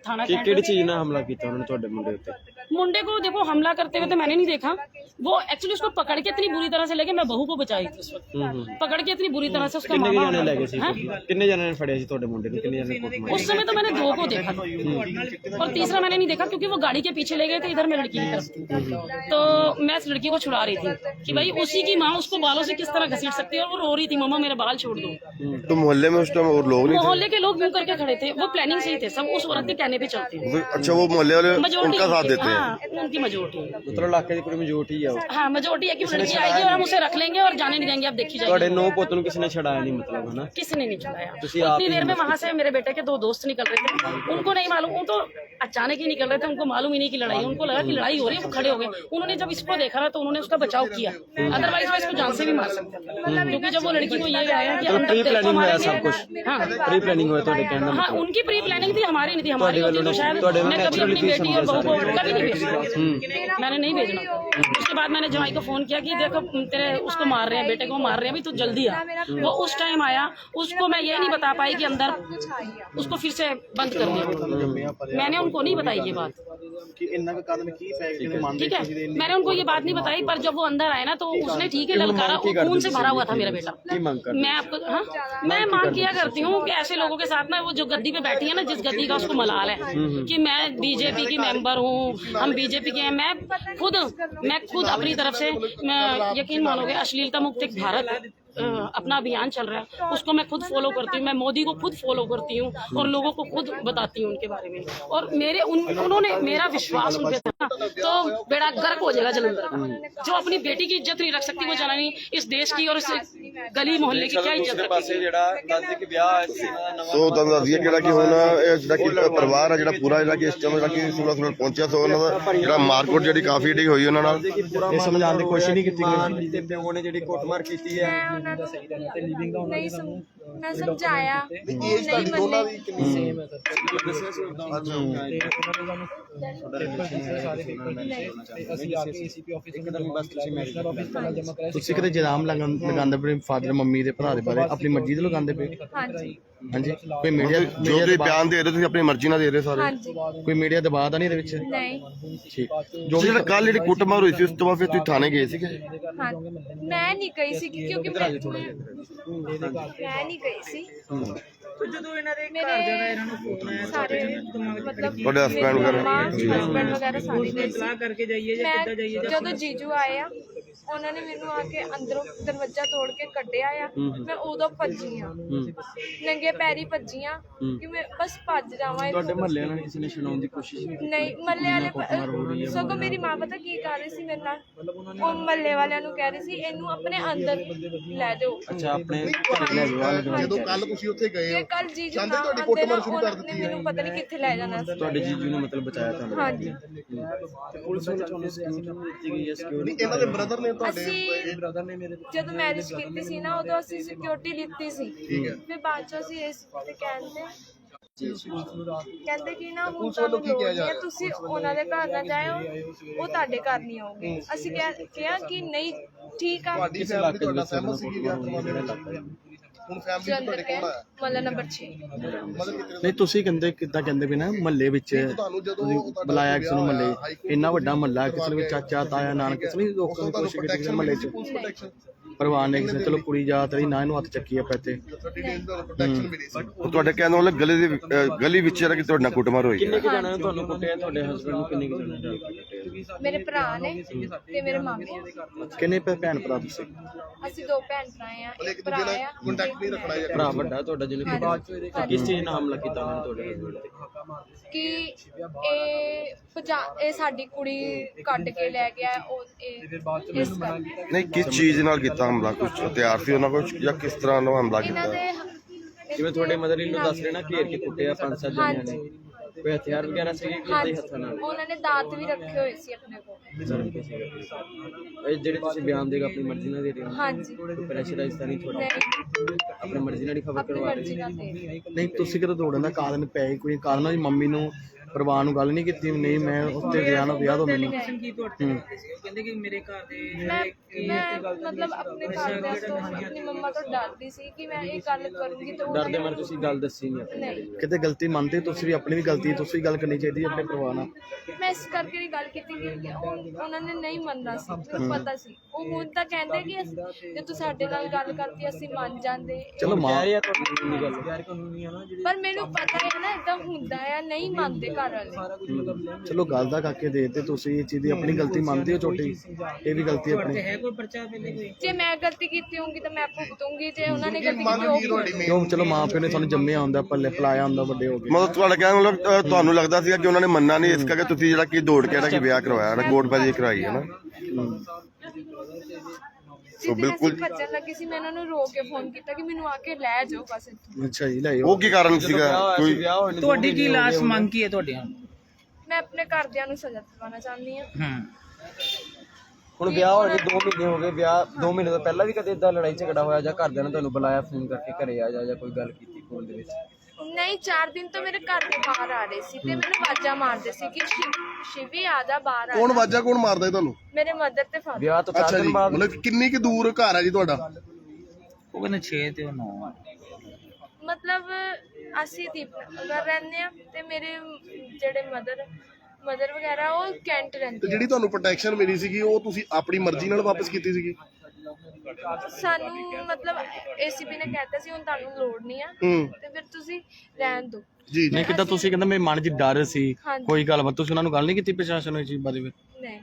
थाना ਕਿ कैंट ਕਿਹੜੀ ਚੀਜ਼ ਨਾਲ ਹਮਲਾ ਕੀਤਾ ਉਹਨਾਂ ਨੇ ਤੁਹਾਡੇ ਮੁੰਡੇ ਉੱਤੇ मुंडे को देखो हमला करते हुए तो मैंने नहीं देखा। वो एक्चुअली उसको पकड़ के इतनी बुरी तरह से लेके मैं बहू को बचाई थी उस वक्त। पकड़ के इतनी बुरी तरह से उसका मामा कितने जने मुंडे उस समय तो मैंने दो को देखा। और तीसरा मैंने नहीं देखा क्योंकि वो गाड़ी के पीछे ले गए थे इधर मैं लड़की की तरफ़। तो मैं इस लड़की को छुड़ा रही थी कि भाई उसी की माँ उसको बालों से किस तरह घसीट सकती है और वो रो रही थी मामा मेरे बाल छोड़ दो। तो मोहल्ले में उस टाइम और लोग मोहल्ले के लोग मुँह करके खड़े थे। वो प्लानिंग से ही थे सब उस औरत के कहने पे चलते अच्छा वो मोहल्ले वाले उनका साथ देते हैं? हाँ उनकी मेजोरिटी ਉਤਰ ਇਲਾਕੇ ਦੀ ਪੂਰੀ ਮਜੋਰਟੀ ਆ ਉਹ। हाँ मेजोरिटी है कि वो लड़की आएगी और हम उसे रख लेंगे और जाने नहीं देंगे आप देखी ਤੁਹਾਡੇ जाएगी ਨੌ ਪੁੱਤ ਨੂੰ ਕਿਸੇ ਨੇ ਛਡਾਇਆ ਨਹੀਂ ਮਤਲਬ ਹਨਾ किसी ने नहीं छुड़ाया ਤੁਸੀਂ ਆਪ उतनी ही देर में हिम्मत वहां से मेरे बेटे के दो दोस्त निकल रहे थे उनको नहीं मालूम वो तो अचानक ही निकल रहे थे उनको मालूम ही नहीं कि लड़ाई है। उनको लगा कि लड़ाई हो रही है वो खड़े हो गए उन्होंने जब इसको देखा ना तो उन्होंने उसका बचाव किया अदरवाइज वो इसको जान से भी मार सकते थे क्योंकि जब वो लड़की को ये आया कि हम प्री तब तेरे को प्लानिंग होया मारेंगे। सब कुछ हाँ प्री प्लानिंग होया ਤੁਹਾਡੇ ਕਹਿਣ ਦਾ हाँ ਮਤਲਬ उनकी प्री प्लानिंग थी हमारी नहीं थी हमारी ਤੁਹਾਡੇ होती तो ਵੱਲੋਂ शायद ਤੁਹਾਡੇ मैं कभी naturally अपनी बेटी और बहू को समझा कभी नहीं भेजती मैंने नहीं भेजना। उसके बाद मैंने जवाई को फ़ोन किया कि देखो तेरे उसको मार रहे हैं बेटे को मार रहे हैं अभी तू जल्दी आ। वो उस टाइम आया। उसको मैं ये नहीं बता पाई कि अंदर उसको फिर से बंद कर दिया। मैंने उनको नहीं बताई ये बात। ठीक है। मैंने उनको ये बात नहीं बताई पर जब वो अंदर आए ना तो उसने ठीक है ललकारा खून से भरा हुआ था मेरा बेटा। मैं आपको हाँ? मैं मांग किया करती हूँ कि ऐसे लोगों के साथ ना वो जो गद्दी पे बैठी है ना जिस गद्दी का उसको मलाल है कि मैं बीजेपी की मेंबर हूँ हम बीजेपी के हैं। मैं खुद मैं खुद अपनी तरफ़ से यकीन मानोगे अश्लीलता मुक्त भारत अपना अभियान चल रहा है उसको मैं खुद फॉलो करती हूँ मैं मोदी को खुद फॉलो करती हूँ और लोगों को खुद बताती हूँ उनके बारे में और मेरे उन उन्होंने मेरा विश्वास उन पे था ना, तो बेड़ा गर्क हो जाएगा जलंधर का जो अपनी बेटी की इज्जत नहीं रख सकती वो जनानी इस देश की और इस गली मोहल्ले की क्या इज्जत रखेगी ਜਿਹੜਾ ਦੱਸਦੇ ਕਿ ਵਿਆਹ ਹੋਇਆ ਸੀ ਇਹਨਾਂ ਦਾ ਨਵਾਂ ਸੋ ਤੁਹਾਨੂੰ ਦੱਸ ਦਈਏ ਕਿਹੜਾ ਕਿ ਹੁਣ ਇਹ ਜਿਹੜਾ ਕਿ ਪਰਿਵਾਰ ਆ ਜਿਹੜਾ ਪੂਰਾ ਜਿਹੜਾ ਕਿ ਇਸ ਟਾਈਮ ਜਿਹੜਾ ਕਿ ਸੁਲਾ ਸੁਲਾ ਪਹੁੰਚਿਆ ਸੋ ਉਹਨਾਂ ਦਾ ਜਿਹੜਾ ਮਾਰਕੁੱਟ ਜਿਹੜੀ ਕਾਫੀ ਜਿਹੜੀ ਹੋਈ ਉਹਨਾਂ ਨਾਲ ਇਹ ਸਮਝਾਉਣ ਦੀ ਕੋਸ਼ਿਸ਼ ਨਹੀਂ ਕੀਤੀ ਗਈ ਤੇ ਪਿਓ ਨੇ ਜਿਹੜੀ ਕੁੱਟਮਾਰ ਕੀਤੀ ਹੈ ਮੈਂ ਉਹਨਾਂ ਨੂੰ ਨਹੀਂ ਸਮ ਮੈਂ ਸਮਝਾਇਆ ਏਜ ਨਹੀਂ ਤੁਹਾਡੀ ਦੋਨਾਂ ਮੰਨੇ। ਦੀ ਕਿੰਨੀ ਸੇਮ ਹੈ ਅਸੀਂ ਆ ਕੇ ਏਸੀਪੀ ਆਫਿਸ ਇੱਕਦਮ ਬਸ ਤੁਸੀਂ ਮੈਰਿਜ ਕਰਾਇਆ ਤੁਸੀਂ ਜਨਾਮ ਲਗਾਉਂ- ਲਗਾਉਂਦੇ ਪਏ ਫਾਦਰ ਮੰਮੀ ਦੇ ਭਰਾ ਦੇ ਬਾਰੇ ਆਪਣੀ ਮਰਜ਼ੀ ਦੇ ਲਗਾਉਂਦੇ ਪਏ। ਹਾਂਜੀ। ਹਾਂਜੀ। ਕੋਈ ਮੀਡੀਆ ਜੋ ਤੁਸੀਂ ਬਿਆਨ ਦੇ ਰਹੇ ਤੁਸੀਂ ਆਪਣੀ ਮਰਜ਼ੀ ਨਾਲ ਦੇ ਰਹੇ ਸਾਰੇ। ਕੋਈ ਮੀਡੀਆ ਦਬਾਅ ਤਾਂ ਨਹੀਂ ਇਹਦੇ ਵਿੱਚ? ਨਹੀਂ। ਠੀਕ। ਜੋ ਜਿਹੜਾ ਕੱਲ ਜਿਹੜੀ ਕੁੱਟਮਾਰ ਹੋਈ ਸੀ ਉਸ ਤੋਂ ਬਾਅਦ ਫਿਰ ਤੁਸੀਂ ਥਾਣੇ ਗਏ ਸੀਗੇ? ਹਾਂ। ਮੈਂ ਨਹੀਂ ਗਈ ਸੀ ਕਿਉਂਕਿ ਮੈਂ ਨਹੀਂ ਗਈ ਸੀ। ਜਦੋਂ ਇਹਨਾਂ ਦੇ ਮੇਰੇ ਘਰ ਜਾਣਾ ਇਹਨਾਂ ਨੂੰ ਫੋਨ ਆਇਆ ਸਾਰੇ ਦਿਮਾਗ 'ਚ ਮਤਲਬ ਤੁਹਾਡੇ husband ਵਗੈਰਾ? husband ਵਗੈਰਾ ਸਾਰੇ ਗਏ ਸੀ ਸਲਾਹ ਕਰਕੇ ਜਾਈਏ ਜਾਂ ਮੈਂ ਕਿੱਦਾਂ ਜਾਈਏ ਜਾਂ ਜਦੋਂ ਜੀਜੂ ਆਏ ਆ ਉਹਨਾਂ ਨੇ ਮੈਨੂੰ ਆ ਕੇ ਅੰਦਰੋਂ ਦਰਵਾਜ਼ਾ ਤੋੜ ਕੇ ਕੱਢਿਆ ਆ। ਮੈਂ ਉਦੋਂ ਭੱਜੀ ਆ। ਨੰਗੇ ਪੈਰੀ ਭੱਜੀ ਆ ਕਿ ਮੈਂ ਬਸ ਭੱਜ ਜਾਵਾਂ ਤੁਹਾਡੇ ਇੱਥੋਂ। ਮਹੱਲੇ ਵਾਲਿਆਂ ਨੇ ਕਿਸੇ ਨੇ ਛਡਾਉਣ ਦੀ ਕੋਸ਼ਿਸ਼ ਨਹੀਂ ਕੀਤੀ? ਨਹੀਂ ਮੱਲੇ ਵਾਲੇ ਸਗੋਂ ਮੇਰੀ ਮਾਂ ਪਤਾ ਕੀ ਕਰ ਰਹੀ ਸੀ ਮੇਰੇ ਨਾਲ? ਉਹ ਮੱਲੇ ਵਾਲਿਆਂ ਨੂੰ ਕਹਿ ਰਹੀ ਸੀ ਇਹਨੂੰ ਆਪਣੇ ਅੰਦਰ ਲੈ ਜਾਓ। ਅੱਛਾ ਆਪਣੇ ਘਰੇ ਲੈ ਜਾਓ ਜਦੋਂ ਕੱਲ ਤੁਸੀਂ ਉੱਥੇ ਗਏ ਜੇ ਹੋ ਕੱਲ ਜੀਜੂ ਨਾ ਤੁਹਾਡੀ ਆਉਂਦੇ ਨਾ ਸ਼ੁਰੂ ਕਰ ਉਹਨਾਂ ਨੇ ਦਿੱਤੀ ਮੈਨੂੰ ਪਤਾ ਨਹੀਂ ਕਿੱਥੇ ਲੈ ਜਾਣਾ ਸੀ। ਤੁਹਾਡੇ ਜੀਜੂ ਨੇ ਮਤਲਬ ਬਚਾਇਆ ਤੁਹਾਨੂੰ ਹਾਂਜੀ। ਤੇ ਪੁਲਿਸ ਵੱਲੋਂ ਤੁਹਾਨੂੰ ਸਿਕਿਉਰਿਟੀ ਦਿੱਤੀ ਗਈ ਹੈ ਸਿਕਿਉਰਿਟੀ ਇਹਨਾਂ ਦੇ ਬ੍ਰਦਰ ਨੇ ਤੁਹਾਡੇ ਅਸੀਂ ਬ੍ਰਦਰ ਨੇ ਮੇਰੇ ਜਦੋਂ ਮੈਰਿਜ ਕੀਤੀ ਸੀ ਨਾ ਉਦੋਂ ਅਸੀਂ ਸਿਕਿਉਰਿਟੀ ਲਿੱਤੀ ਸੀ। ਠੀਕ ਹੈ। ਫਿਰ ਬਾਅਦ ਚ ਅਸੀਂ ਇਸ ਤੇ ਕਹਿੰਦੇ ਕਹਿੰਦੇ ਕਿ ਨਾ ਹੁਣ ਪੁਲਿਸ ਵੱਲੋਂ ਤੁਹਾਨੂੰ ਕੀ ਕਿਹਾ ਲੋੜ ਜਾ ਨਹੀਂ ਹੈ, ਤੁਸੀਂ ਉਹਨਾਂ ਦੇ ਘਰ ਨਾ ਜਾਇਓ ਉਹ ਤੁਹਾਡੇ ਘਰ ਨਹੀਂ ਆਉਗੇ ਅਸੀਂ ਕਹਿ- ਕਿਹਾ ਕਿ ਨਹੀਂ ਠੀਕ ਆ। ਤੁਹਾਡੀ ਫੈਮਿਲੀ ਤੁਹਾਡਾ ਸਹਿਮਤ ਸੀ ਕਿ ਵਿਆਹ ਕਰਵਾਉਣ ਦੇ ਹੁਣ ਫੈਮਿਲੀ ਜਲੰਧਰ ਤੁਹਾਡੇ ਗਏ ਕੋਲ ਆਇਆ ਮੱਲਾ ਨੰਬਰ 6 ਮਤਲਬ ਕਿ ਨਹੀਂ ਤੁਸੀਂ ਕਹਿੰਦੇ ਕਿੱਦਾਂ ਕਹਿੰਦੇ ਵੀ ਨਾ ਮਹੱਲੇ ਵਿੱਚ ਤੁਹਾਨੂੰ ਜਦੋਂ ਤੁਹਾਡਾ ਬੁਲਾਇਆ ਕਿਸੇ ਨੂੰ ਮਹੱਲੇ ਇੰਨਾ ਵੱਡਾ ਮਹੱਲਾ ਕਿਸੇ ਨੂੰ ਵੀ ਚਾਚਾ ਤਾਇਆ ਨਾਨਕ ਕਿਸੇ ਨੂੰ ਦੀ ਤੁਹਾਨੂੰ ਕੋਸ਼ਿਸ਼ ਕੀਤੀ ਪ੍ਰੋਟੈਕਸ਼ਨ ਮਹੱਲੇ ਮਿਲੀ 'ਚ? ਪੁਲਿਸ ਪ੍ਰੋਟੈਕਸ਼ਨ ਪਰਿਵਾਰ ਨੇ ਕਿਸੇ ਚਲੋ ਕੁੜੀ ਜਾ ਤੇਰੀ ਨਾ ਇਹਨੂੰ ਹੱਥ ਚੱਕੀ ਆ ਪੈਤੇ 30 ਡੇਜ਼ ਦਾ ਪ੍ਰੋਟੈਕਸ਼ਨ ਮਿਲੀ ਸੀ ਉਹ ਤੁਹਾਡੇ ਕਹਿਣ ਮਤਲਬ ਗਲੀ ਦੇ ਅਹ ਗਲੀ ਵਿੱਚ ਜਿਹੜਾ ਕਿ ਤੁਹਾਡੇ ਨਾਲ ਕੁੱਟਮਾਰ ਹੋਈ ਹੈ। ਕਿੰਨੇ ਕੁ ਜਣਾਂ ਨੇ ਤੁਹਾਨੂੰ ਕੁੱਟਿਆ? ਤੁਹਾਡੇ ਹਸਬੰਡ ਨੂੰ ਕਿੰਨੇ ਕੁ ਜਣਾਂ ਨੇ ਕੁੱਟਿਆ? ਮੇਰੇ ਭਰਾ ਨੇ ਤੇ ਮੇਰੇ ਮਾਮੇ ਆ। ਕਿੰਨੇ ਭੈ- ਭੈਣ ਭਰਾ ਤੁਸੀਂ? ਅਸੀਂ ਦੋ ਭੈਣ ਭਰਾ ਆ ਇੱਕ ਭਰਾ ਆ। ਕੰਟੈਕਟ ਨਹੀਂ ਰੱਖਣਾ ਜਾਂ ਭਰਾ ਵੱਡਾ ਤੁਹਾਡਾ ਜਿਹਨੇ। ਕੁੱਟਿਆ ਕਿਸ ਚੀਜ਼ ਨਾਲ ਹਮਲਾ ਕੀਤਾ ਉਹਨਾਂ ਨੇ ਤੁਹਾਡੇ ਤੇ? ਕਿ ਇਹ ਭਜਾ ਇਹ ਸਾਡੀ ਕੁੜੀ ਕੱਢ ਕੇ ਲੈ ਗਿਆ ਉਹ ਇਹ ਇਸ ਕਰਕੇ। ਨਹੀਂ ਕਿਸ ਚੀਜ਼ ਨਾਲ ਕੀਤਾ? ਹਮਲਾ ਕੁਝ ਹਥਿਆਰ ਸੀ ਉਹਨਾਂ ਕੋਲ ਜਾਂ ਕਿਸ ਤਰ੍ਹਾਂ ਦਾ ਹਮਲਾ ਕੀਤਾ? ਦੇ ਜਿਵੇਂ ਤੁਹਾਡੇ ਮਦਰ ਇਨ ਨੂੰ ਦੱਸ ਰਹੇ ਨਾ ਘੇਰ ਕੇ ਕੁੱਟਿਆ ਪੰਜ ਸੱਤ ਜਣਿਆਂ। ਨੇ। ਕੋਈ ਹਥਿਆਰ ਵਗੈਰਾ ਸੀਗੇ ਕਿ ਉਹਦੇ ਹੱਥਾਂ ਨਾਲ? ਉਹਨਾਂ ਨੇ ਦਾਤ ਵੀ ਰੱਖੇ ਹੋਏ ਸੀ ਆਪਣੇ ਕੋਲ। ਇਹ ਜਿਹੜੇ ਤੁਸੀਂ ਬਿਆਨ ਦੇਗਾ ਆਪਣੀ ਮਰਜ਼ੀ ਨਾਲ ਦੇ ਰਹੇ ਹੋ? ਹਾਂਜੀ। ਪ੍ਰੈਸ਼ਰਾਈਜ਼ ਤਾਂ ਨਹੀਂ ਤੁਹਾਡਾ? ਆਪਣੀ ਮਰਜ਼ੀ ਨਾਲ ਹੀ ਖਬਰ ਕਰਵਾ ਰਹੇ ਦੇ ਨਹੀਂ ਤੁਸੀਂ ਕਿਤੇ ਦੌੜਨ ਦਾ ਕਾਰਨ ਪੈ ਕੋਈ? ਕਾਰਨ ਨਾਲ ਮੰਮੀ ਨੂੰ ਪਰਿਵਾਰ ਨੂੰ ਗੱਲ ਨਹੀਂ ਕੀਤੀ ਨਹੀਂ ਮੈਂ ਉੱਤੇ ਗਿਆ ਨਾ ਵਿਆਹ ਤੋਂ ਮੈਨੂੰ। ਕੀ ਤੁਹਾਡੇ ਨਾਲ ਸੀ। ਉਹ ਕਹਿੰਦੇ ਕਿ ਮੇਰੇ ਘਰ ਦੇ ਮੈਂ ਮੈਂ ਮਤਲਬ ਆਪਣੇ ਘਰਦਿਆਂ ਤੋਂ ਆਪਣੀ ਮੰਮਾ ਤੋਂ ਡਰਦੀ ਸੀ ਕਿ ਮੈਂ ਇਹ ਗੱਲ ਕਰੂੰਗੀ ਤਾਂ ਡਰਦੇ ਨੇ ਮਰ ਤੁਸੀਂ ਗੱਲ ਦੱਸੀ ਨਹੀਂ ਆਪਣੀ। ਨਹੀਂ। ਕਿਤੇ ਗਲਤੀ ਮੰਨਦੇ ਤੁਸੀਂ ਵੀ ਆਪਣੀ ਵੀ ਗਲਤੀ ਤੁਸੀਂ ਗੱਲ ਕਰਨੀ ਚਾਹੀਦੀ ਆਪਣੇ ਪਰਿਵਾਰ ਨਾਲ। ਮੈਂ ਇਸ ਕਰਕੇ ਵੀ ਗੱਲ ਕੀਤੀ ਕਿ ਉਹ- ਉਹਨਾਂ ਨੇ ਨਹੀਂ ਮੰਨਣਾ ਸੀ ਮੈਨੂੰ ਪਤਾ ਸੀ। ਉਹ ਹੁਣ ਤਾਂ ਕਹਿੰਦੇ ਕਿ ਜੇ ਤੂੰ ਸਾਡੇ ਨਾਲ ਗੱਲ ਕਰਦੀ ਅਸੀਂ ਮੰਨ ਜਾਂਦੇ। ਚਲੋ ਮਾਂ ਪਰ ਮੈਨੂੰ ਪਤਾ ਹੈ ਨਾ ਇਦਾਂ ਹੁੰਦਾ ਆ ਨਹੀਂ ਮੰਨਦੇ। ਘਰ ਵਾਲੇ। ਚਲੋ ਗੱਲ ਦਾ ਕਾਕੇ ਦੇ ਤੇ ਤੁਸੀਂ ਇਹ ਚੀਜ਼ ਦੀ ਆਪਣੀ ਗਲਤੀ ਮੰਨਦੇ ਹੋ ਛੋਟੀ? ਇਹ ਵੀ ਗਲਤੀ ਆਪਣੀ। ਜੇ ਮੈਂ ਗਲਤੀ ਕੀਤੀ ਹੋਊਗੀ ਤਾਂ ਮੈਂ ਭੁਗਤੂੰਗੀ ਜੇ ਉਹਨਾਂ ਨੇ ਗਲਤੀ ਕੀਤੀ ਹੋਊਗੀ ਕਿਉਂ? ਚਲੋ ਮਾਂ ਪਿਓ ਨੇ ਤੁਹਾਨੂੰ ਜੰਮਿਆ ਹੁੰਦਾ ਪੱਲੇ ਪਲਾਇਆ ਹੁੰਦਾ ਵੱਡੇ ਹੋ ਕੇ। ਮਤਲਬ ਤੁਹਾਡਾ ਕਹਿਣ ਦਾ ਮਤਲਬ ਤੁਹਾਨੂੰ ਲੱਗਦਾ ਸੀਗਾ ਕਿ ਉਹਨਾਂ ਨੇ ਮੰਨਣਾ ਨਹੀਂ ਇਸ ਕਰਕੇ ਤੁਸੀਂ ਜਿਹੜਾ ਕਿ ਦੌੜ ਕੇ ਜਿਹੜਾ ਕਿ ਵਿਆਹ ਕਰਵਾਇਆ ਨਾ ਕੋਰਟਬਾਜੀ ਕਰਾਈ ਹੈ ਨਾ। ਸੋ ਬਿਲਕੁਲ- ਭੱਜਣ ਲੱਗੀ ਸੀ ਮੈਂ ਉਹਨਾਂ ਨੂੰ ਰੋਕ ਕੇ ਫੋਨ ਕੀਤਾ ਕਿ ਮੈਨੂੰ ਆ ਕੇ ਲੈ ਜਾਓ ਬਸ ਇੱਥੋਂ। ਅੱਛਾ ਜੀ ਲੈ ਉਹ ਕੀ ਕਾਰਨ ਸੀਗਾ? ਕੋਈ ਤੁਹਾਡੀ ਕੀ ਲਾਸਟ ਮੰਗ ਕੀ ਹੈ ਤੁਹਾਡੀਆਂ? ਮੈਂ ਆਪਣੇ ਘਰਦਿਆਂ ਨੂੰ ਸਜ਼ਾ ਦਿਵਾਉਣਾ ਚਾਹੁੰਦੀ ਹਾਂ। ਹੂੰ। ਹੁਣ ਵਿਆਹ ਹੋਏ 2 ਮਹੀਨੇ ਹੋ ਗਏ ਵਿਆਹ 2 ਮਹੀਨੇ ਤੋਂ ਪਹਿਲਾਂ ਵੀ ਕਦੇ ਇਦਾਂ ਲੜਾਈ ਝਗੜਾ ਹੋਇਆ ਜਾਂ ਘਰਦਿਆਂ ਨੇ ਤੁਹਾਨੂੰ ਬੁਲਾਇਆ ਫੋਨ ਕਰਕੇ ਘਰੇ ਆ ਜਾ ਜਾਂ ਕੋਈ ਗੱਲ ਕੀਤੀ ਫੋਨ ਦੇ ਵਿੱਚ? ਨਹੀਂ 4 ਦਿਨ ਤੋਂ ਮੇਰੇ ਘਰ ਦੇ ਬਾਹਰ ਆ ਰਹੇ ਸੀ ਤੇ ਮੈਨੂੰ ਆਵਾਜ਼ਾਂ ਮਾਰਦੇ ਸੀ ਕਿ ਸ਼ਿਵ ਸ਼ਿਵੀ ਆ ਜਾ ਬਾਹਰ ਆ ਕੌਣ। ਵਾਜਾ ਕੌਣ ਮਾਰਦਾ ਹੈ ਤੁਹਾਨੂੰ? ਮੇਰੇ ਮਦਰ ਤੇ ਫਾਦਰ ਵਿਆਹ ਤੋਂ 4 ਅੱਛਾ ਜੀ ਦਿਨ ਬਾਅਦ। ਮਤਲਬ ਕਿੰਨੀ ਕੁ ਦੂਰ ਘਰ ਹੈ ਜੀ ਤੁਹਾਡਾ? ਉਹ ਕਹਿੰਦੇ 6 ਤੇ ਉਹ 9 ਮਤਲਬ ਅਸੀਂ ਦੀਪਨਗਰ ਰਹਿੰਦੇ ਆ ਤੇ ਮੇਰੇ ਜਿਹੜੇ ਮਦਰ ਮਦਰ ਵਗੈਰਾ ਉਹ ਕੈਂਟ ਤੇ ਰਹਿੰਦੇ ਜਿਹੜੀ ਤੁਹਾਨੂੰ ਪ੍ਰੋਟੈਕਸ਼ਨ ਮਿਲੀ ਸੀਗੀ ਉਹ ਤੁਸੀਂ ਆਪਣੀ ਮਰਜ਼ੀ ਨਾਲ ਵਾਪਸ ਕੀਤੀ ਸੀਗੀ। ਸਾਨੂੰ ਮਤਲਬ ਏਸੀਪੀ ਨੇ ਕਹਿਤਾ ਸੀ ਹੁਣ ਤੁਹਾਨੂੰ ਲੋੜ ਨਹੀਂ ਆ। ਹੂੰ। ਤੇ ਫਿਰ ਤੁਸੀਂ ਰਹਿਣ ਦਿਓ। ਜੀ ਜੀ। ਨਹੀਂ ਕਿਦਾਂ ਤੁਸੀਂ ਕਹਿੰਦਾ ਮੇਰੇ ਮਨ 'ਚ ਡਰ ਸੀ ਹਾਂਜੀ। ਕੋਈ ਗੱਲਬਾਤ ਤੁਸੀਂ ਉਹਨਾਂ ਨੂੰ ਗੱਲ ਨਹੀਂ ਕੀਤੀ ਪ੍ਰਸ਼ਾਸਨ ਨੂੰ ਇਸ ਚੀਜ਼ ਬਾਰੇ ਵੀ ਨਹੀਂ।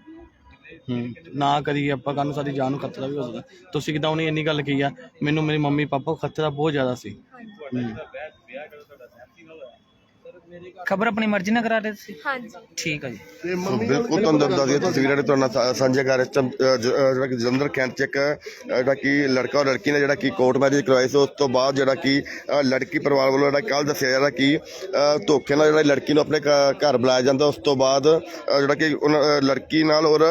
ਹੂੰ ਨਾ ਕਰੀਏ ਆਪਾਂ ਕੱਲ ਨੂੰ ਸਾਡੀ ਜਾਨ ਨੂੰ ਖਤਰਾ ਵੀ ਹੋ ਸਕਦਾ। ਤੁਸੀਂ ਕਿਦਾਂ ਉਹਨੇ ਇੰਨੀ ਗੱਲ ਕਹੀ ਆ ਮੈਨੂੰ ਮੇਰੀ ਮੰਮੀ ਪਾਪਾ ਨੂੰ ਖਤਰਾ ਬਹੁਤ ਜ਼ਿਆਦਾ ਸੀ। ਹਾਂਜੀ। ਹੂੰ। ਖਬਰ ਆਪਣੀ ਮਰਜ਼ੀ ਨਾਲ ਕਰਾ ਰਹੇ ਤੁਸੀਂ? ਹਾਂਜੀ। ਠੀਕ ਹੈ ਜੀ। ਤੇ ਸੋ ਮੰਮੀ ਨਾਲ ਬਿਲਕੁਲ ਤੁਹਾਨੂੰ ਦੱਸਦਾ ਦੀ ਤਸਵੀਰਾਂ ਨੇ ਤੁਹਾਡੇ ਨਾਲ ਸਾਂਝੇ ਕਰ ਜ- ਜਿਹੜਾ ਕਿ ਜਲੰਧਰ ਕੈਂਟ ਚ ਇੱਕ ਜਿਹੜਾ ਕਿ ਲੜਕਾ ਔਰ ਲੜਕੀ ਨੇ ਜਿਹੜਾ ਕਿ ਕੋਰਟ ਮੈਰਿਜ ਕਰਵਾਈ ਸੀ ਉਸ ਤੋਂ ਬਾਅਦ ਜਿਹੜਾ ਕਿ ਲੜਕੀ ਪਰਿਵਾਰ ਵੱਲੋਂ ਜਿਹੜਾ ਕੱਲ ਦੱਸਿਆ ਜਾ ਰਿਹਾ ਕਿ ਧੋਖੇ ਨਾਲ ਜਿਹੜਾ ਲੜਕੀ ਨੂੰ ਆਪਣੇ ਘ- ਘਰ ਬੁਲਾਇਆ ਜਾਂਦਾ ਉਸ ਤੋਂ ਬਾਅਦ ਜਿਹੜਾ ਕਿ ਉਹਨਾਂ- ਲੜਕੀ ਨਾਲ ਔਰ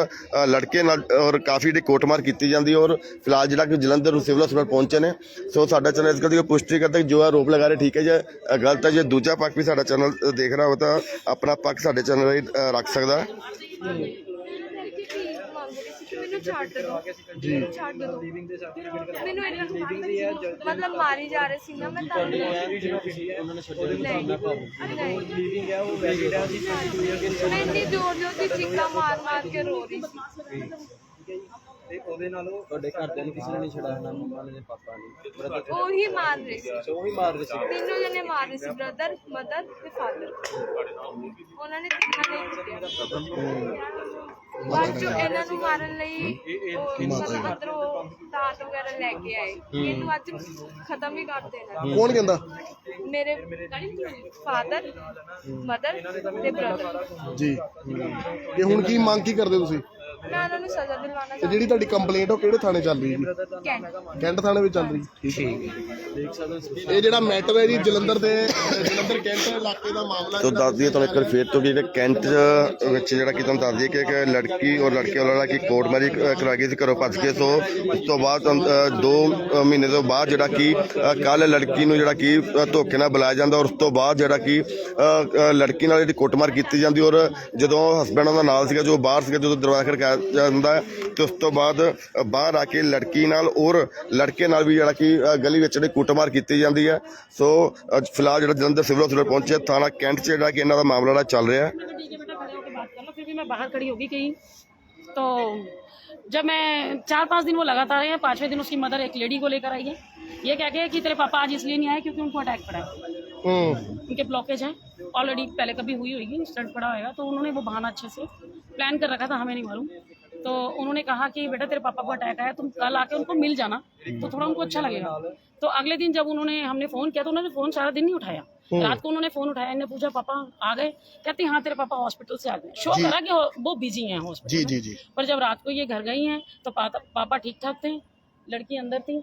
ਲੜਕੇ ਨਾਲ ਔਰ ਕਾਫੀ ਜਿਹੜੀ ਕੋਟਮਾਰ ਕੀਤੀ ਜਾਂਦੀ ਔਰ ਫਿਲਹਾਲ ਜਿਹੜਾ ਕਿ ਜਲੰਧਰ ਨੂੰ ਸਿਵਲ ਹਸਪਤਾਲ ਪਹੁੰਚੇ ਨੇ। ਸੋ ਸਾਡਾ ਚੈਨਲ ਇਸ ਗੱਲ ਦੀ ਪੁਸ਼ਟੀ ਕਰਦਾ ਕਿ ਜੋ ਆ ਰੋਪ ਲਗਾ ਰਹੇ ਠੀਕ ਹੈ ਜੇ ਅ, ਗਲਤ ਹੈ ਜੇ ਦੂਜਾ ਪੱਖ ਵੀ ਸਾਡਾ ਚੈਨਲ ਦੇਖ ਰਿਹਾ ਹੋ ਤਾਂ ਆਪਣਾ ਪੱਖ ਸਾਡੇ ਚੈਨਲ ਅ, ਰੱਖ ਸਕਦਾ। ਮੈਨੂੰ ਛੱਡ ਦਿਓ ਮੈਨੂੰ ਛੱਡ ਦਿਓ ਮੈਨੂੰ ਇਹਨਾਂ ਮਤਲਬ ਮਾਰੀ ਜਾ ਰਹੇ ਸੀ ਨਾ ਮੈਂ ਤਾਂ ਮੈਂ ਇੰਨੀ ਜ਼ੋਰ ਜ਼ੋਰ ਦੀ ਚੀਕਾਂ ਮਾਰ ਮਾਰ ਕੇ ਰੋ ਰਹੀ ਸੀ। ਤੁਹਾਡੇ ਘਰਦਿਆਂ ਨੇ ਕਿਸੇ ਨੇ ਨਹੀਂ ਛਡਾਇਆ ਨਾ ਮੰਮਾ ਨੇ ਪਾਪਾ ਨੇ? ਬ੍ਰਦਰ ਉਹੀ ਮਾਰ ਰਹੇ ਸੀ। ਉਹ ਵੀ ਮਾਰ ਰਹੇ ਸੀ। ਤਿੰਨੋਂ ਜਣੇ ਮਾਰ ਰਹੇ ਸੀ ਬ੍ਰਦਰ ਮਦਰ ਤੇ ਫਾਦਰ ਉਹਨਾਂ ਨੇ ਤਿੰਨਾਂ ਨੇ ਹੀ ਕੁੱਟਿਆ। ਬਾਅਦ ਚੋਂ ਇਹਨਾਂ ਨੂੰ ਮਾਰਨ ਲਈ ਉਹ ਮਤਲਬ ਅੰਦਰੋਂ ਦਾਤ ਵਗੈਰਾ ਲੈ ਕੇ ਆਏ। ਇਹਨੂੰ ਅੱਜ ਖਤਮ ਹੀ ਕਰ ਦੇਣਾ। ਕੌਣ ਕਹਿੰਦਾ? ਮੇਰੇ ਫਾਦਰ ਮਦਰ ਤੇ ਬ੍ਰਦਰ ਜੀ। ਤੇ ਹੁਣ ਕੀ ਮੰਗ ਕੀ ਕਰਦੇ ਤੁਸੀਂ? ਮੈਂ ਉਹਨਾਂ ਨੂੰ ਸਜ਼ਾ ਦਿਲਵਾਉਣਾ ਤੇ ਜਿਹੜੀ ਤੁਹਾਡੀ ਕੰਪਲੇਂਟ ਉਹ ਕਿਹੜੇ ਥਾਣੇ ਚੱਲ ਰਹੀ ਹੈ ਜੀ? ਕੈਂਟ। ਕੈਂਟ ਥਾਣੇ ਵਿੱਚ ਚੱਲ ਰਹੀ ਠੀਕ ਹੈ। ਇਹ ਜਿਹੜਾ ਮੈਟਰ ਹੈ ਜੀ ਜਲੰਧਰ ਦੇ ਜਲੰਧਰ ਕੈਂਟ ਇਲਾਕੇ ਦਾ ਮਾਮਲਾ ਤੋ ਦੱਸ ਦਈਏ ਤੁਹਾਨੂੰ ਇੱਕ ਵਾਰ ਫੇਰ ਤੋਂ ਕਿ ਜਿਹੜੇ ਕੈਂਟ ਵਿੱਚ ਜਿਹੜਾ ਕਿ ਤੁਹਾਨੂੰ ਦੱਸ ਦਈਏ ਕਿ ਇੱਕ ਲੜਕੀ ਔਰ ਲੜਕੇ ਵਾਲਾ ਜਿਹੜਾ ਕਿ ਕੋਰਟ ਮੈਰਿਜ ਕਰਾ ਕੇ ਸੀ ਘਰੋਂ ਭੱਜ ਕੇ ਸੋ ਉਸ ਤੋਂ ਬਾਅਦ ਤੁਹਾਨੂੰ, ਅ, ਦੋ ਅ, ਮਹੀਨੇ ਤੋਂ ਬਾਅਦ ਜਿਹੜਾ ਕਿ ਕੱਲ ਲੜਕੀ ਨੂੰ ਜਿਹੜਾ ਕਿ ਅ, ਧੋਖੇ ਨਾਲ ਬੁਲਾਇਆ ਜਾਂਦਾ ਔਰ ਉਸ ਤੋਂ ਬਾਅਦ ਜਿਹੜਾ ਕਿ ਅ, ਅ, ਲੜਕੀ ਨਾਲ ਜਿਹੜੀ ਕੁੱਟਮਾਰ ਕੀਤੀ ਜਾਂਦੀ ਔਰ ਜਦੋਂ ਹਸਬੰਡ ਉਹਦਾ ਨਾਲ ਸੀਗਾ ਜੋ ਬਾਹਰ ਸੀਗਾ ਜਦੋਂ ਦਰਵਾਜ਼ਾ ਖੜਕਾਇਆ ਜਾਂਦਾ ਹੈ, ਤੇ ਉਸ ਤੋਂ ਬਾਅਦ ਅ, ਬਾਹਰ ਆ ਕੇ ਲੜਕੀ ਨਾਲ ਔਰ ਲੜਕੇ ਨਾਲ ਵੀ ਜਿਹੜਾ ਕਿ ਅ, ਗਲੀ ਵਿੱਚ ਜਿਹੜੀ ਕੁੱਟਮਾਰ ਕੀਤੀ ਜਾਂਦੀ ਹੈ ਸੋ ਅੱਜ ਫਿਲਹਾਲ ਜਿਹੜਾ ਜਲੰਧਰ ਸਿਵਲ ਹਸਪਤਾਲ ਪਹੁੰਚੇ ਥਾਣਾ ਕੈਂਟ 'ਚ ਜਿਹੜਾ ਕਿ ਇਹਨਾਂ ਦਾ ਮਾਮਲਾ ਜਿਹੜਾ ਚੱਲ ਰਿਹਾ ਹੈ ठीक है बेटा खड़े होकर बात कर लो फिर भी मैं बाहर खड़ी होगी कहीं तो जब मैं चार पांच दिन वो लगातार है पांचवें दिन उसकी मदर एक लेडी को लेकर आई है ये कह के कि तेरे पापा आज इसलिए नहीं आए क्योंकि उनको अटैक पड़ा है ਹੂੰ उनके ब्लॉकेज हैं। ऑलरेडी पहले कभी हुई होगी स्टंट पड़ा होगा तो उन्होंने वो बहाना अच्छे से प्लान कर रखा था हमें नहीं मालूम। तो उन्होंने कहा कि बेटा तेरे पापा को अटैक आया तुम कल आके उनको मिल जाना तो थोड़ा उनको अच्छा लगेगा। तो अगले दिन जब उन्होंने हमने फ़ोन किया तो उन्होंने फ़ोन सारा दिन नहीं उठाया। रात को उन्होंने फ़ोन उठाया इन्हें पूछा पापा आ गए? कहते हाँ तेरे पापा हॉस्पिटल से आ गए। शो करा कि वो बिज़ी हैं हॉस्पिटल पर जब रात को ये घर गई हैं तो पापा ठीक ठाक थे लड़की अंदर थी।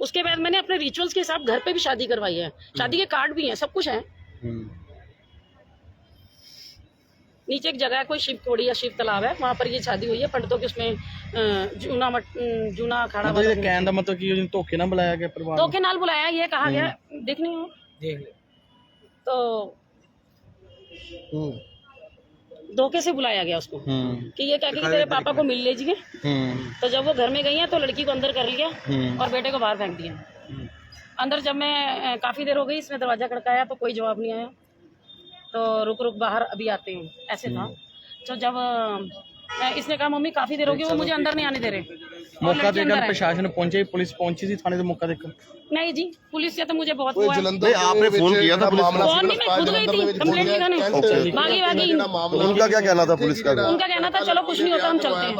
उसके बाद मैंने अपने रिचुअल्स के हिसाब घर पे भी शादी करवाई है। शादी के कार्ड भी हैं सब कुछ है। हम्म। नीचे एक जगह है कोई शिव कोड़ी या शिव तालाब है वहाँ पर ये शादी हुई है पंडितों की उसमें जूना मत, जूना अखाड़ा मतलब मतलब कि धोखे ना बुलाया गया परिवार धोखे नाल बुलाया ये कहा गया देखनी हो। देख तो हम्म। धोखे से बुलाया गया उसको। हम्म। कि ये क्या तेरे पापा को मिल लीजिए हम्म। तो जब वो घर में गई है तो लड़की को अंदर कर लिया हम्म। और बेटे को बाहर फेंक दिया। अंदर जब मैं काफ़ी देर हो गई इसने दरवाज़ा खड़काया तो कोई जवाब नहीं आया। तो रुक रुक बाहर अभी आते हैं। ऐसे था। तो जब इसने कहा मम्मी काफ़ी देर हो गई वो मुझे अंदर नहीं आने दे रहे। मौका देखकर प्रशासन पहुँचे पुलिस पहुँची थी थाने से मौका देखकर नहीं जी पुलिस से तो मुझे बहुत आपने फ़ोन किया था पुलिस फ़ोन नहीं मैं खुद गई थी बागी अच्छा। बागी तो उनका क्या कहना था पुलिस का? उनका कहना था चलो कुछ नहीं होता हम चलते हैं।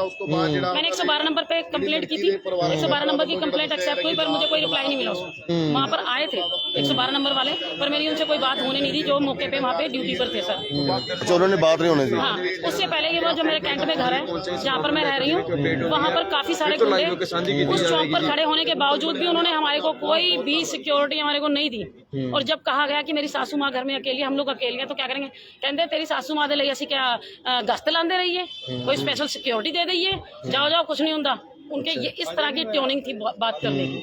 मैंने 112 नंबर पे कम्प्लेट की थी। 112 नंबर की कम्प्लेट एक्सेप्ट हुई पर मुझे कोई रिप्लाई नहीं मिला उसको हम्म। वहाँ पर आए थे 112 नंबर वाले पर मेरी उनसे कोई बात होने नहीं दी जो मौके पे वहाँ पे ड्यूटी पर थे सर हम्म। चलो अच्छा, उन्होंने बात नहीं होने दी। हाँ, उससे पहले ये वो जो मेरे कैंट में घर है जहाँ पर मैं रह रही हूँ वहाँ पर काफ़ी सारे गुंडे उस चौक पर खड़े होने के बावजूद भी उन्होंने हमारे को कोई भी सिक्योरिटी हमारे को नहीं दी और जब कहा गया कि मेरी सासू माँ घर में अकेली हम लोग अकेले हैं तो क्या करेंगे कहते तेरी सासू माँ दे ਲਈ ਅਸੀਂ क्या अ, गश्त लाते रहिए कोई स्पेशल सिक्योरिटी दे दइए जाओ जाओ कुछ नहीं होता उनके ये इस तरह की ट्यूनिंग थी बा- बात करने की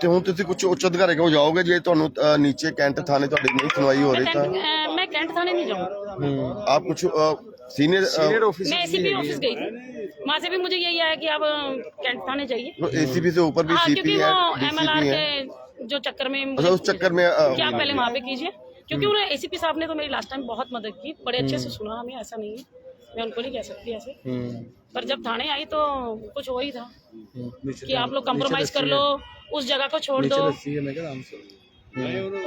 ਤੇ ਹੁਣ ਤੁਸੀਂ ਕੁਝ ਉੱਚ ਅਧਿਕਾਰੀ ਕੋਲ ਜਾਓਗੇ ਜੇ ਤੁਹਾਨੂੰ ਅ, ਨੀਚੇ ਕੈਂਟ ਥਾਣੇ ਤੁਹਾਡੀ ਨਹੀਂ ਸੁਣਵਾਈ ਹੋ मैं ਰਹੀ ਤਾਂ कैंट अ, मैं कैंट थाने नहीं जाऊँ ਆਪ ਕੁਝ सीनियर सीनियर ऑफ़िस मैं एसीपी ऑफ़िस गई। थी वहाँ से भी मुझे यही आया कि आप कैंट थाने जाइए। एसीपी से ऊपर भी हाँ, सीपी है एमएलआर के जो चक्कर में अच्छा उस चक्कर में क्या पहले वहाँ पे कीजिए। क्योंकि उन्होंने एसीपी साहब ने तो मेरी लास्ट टाइम बहुत मदद की। बड़े अच्छे से सुना हमें ऐसा नहीं है। मैं उनको नहीं कह सकती ऐसे। पर जब थाने आई तो कुछ वही था कि आप लोग कम्प्रोमाइज कर लो उस जगह को छोड़ दो।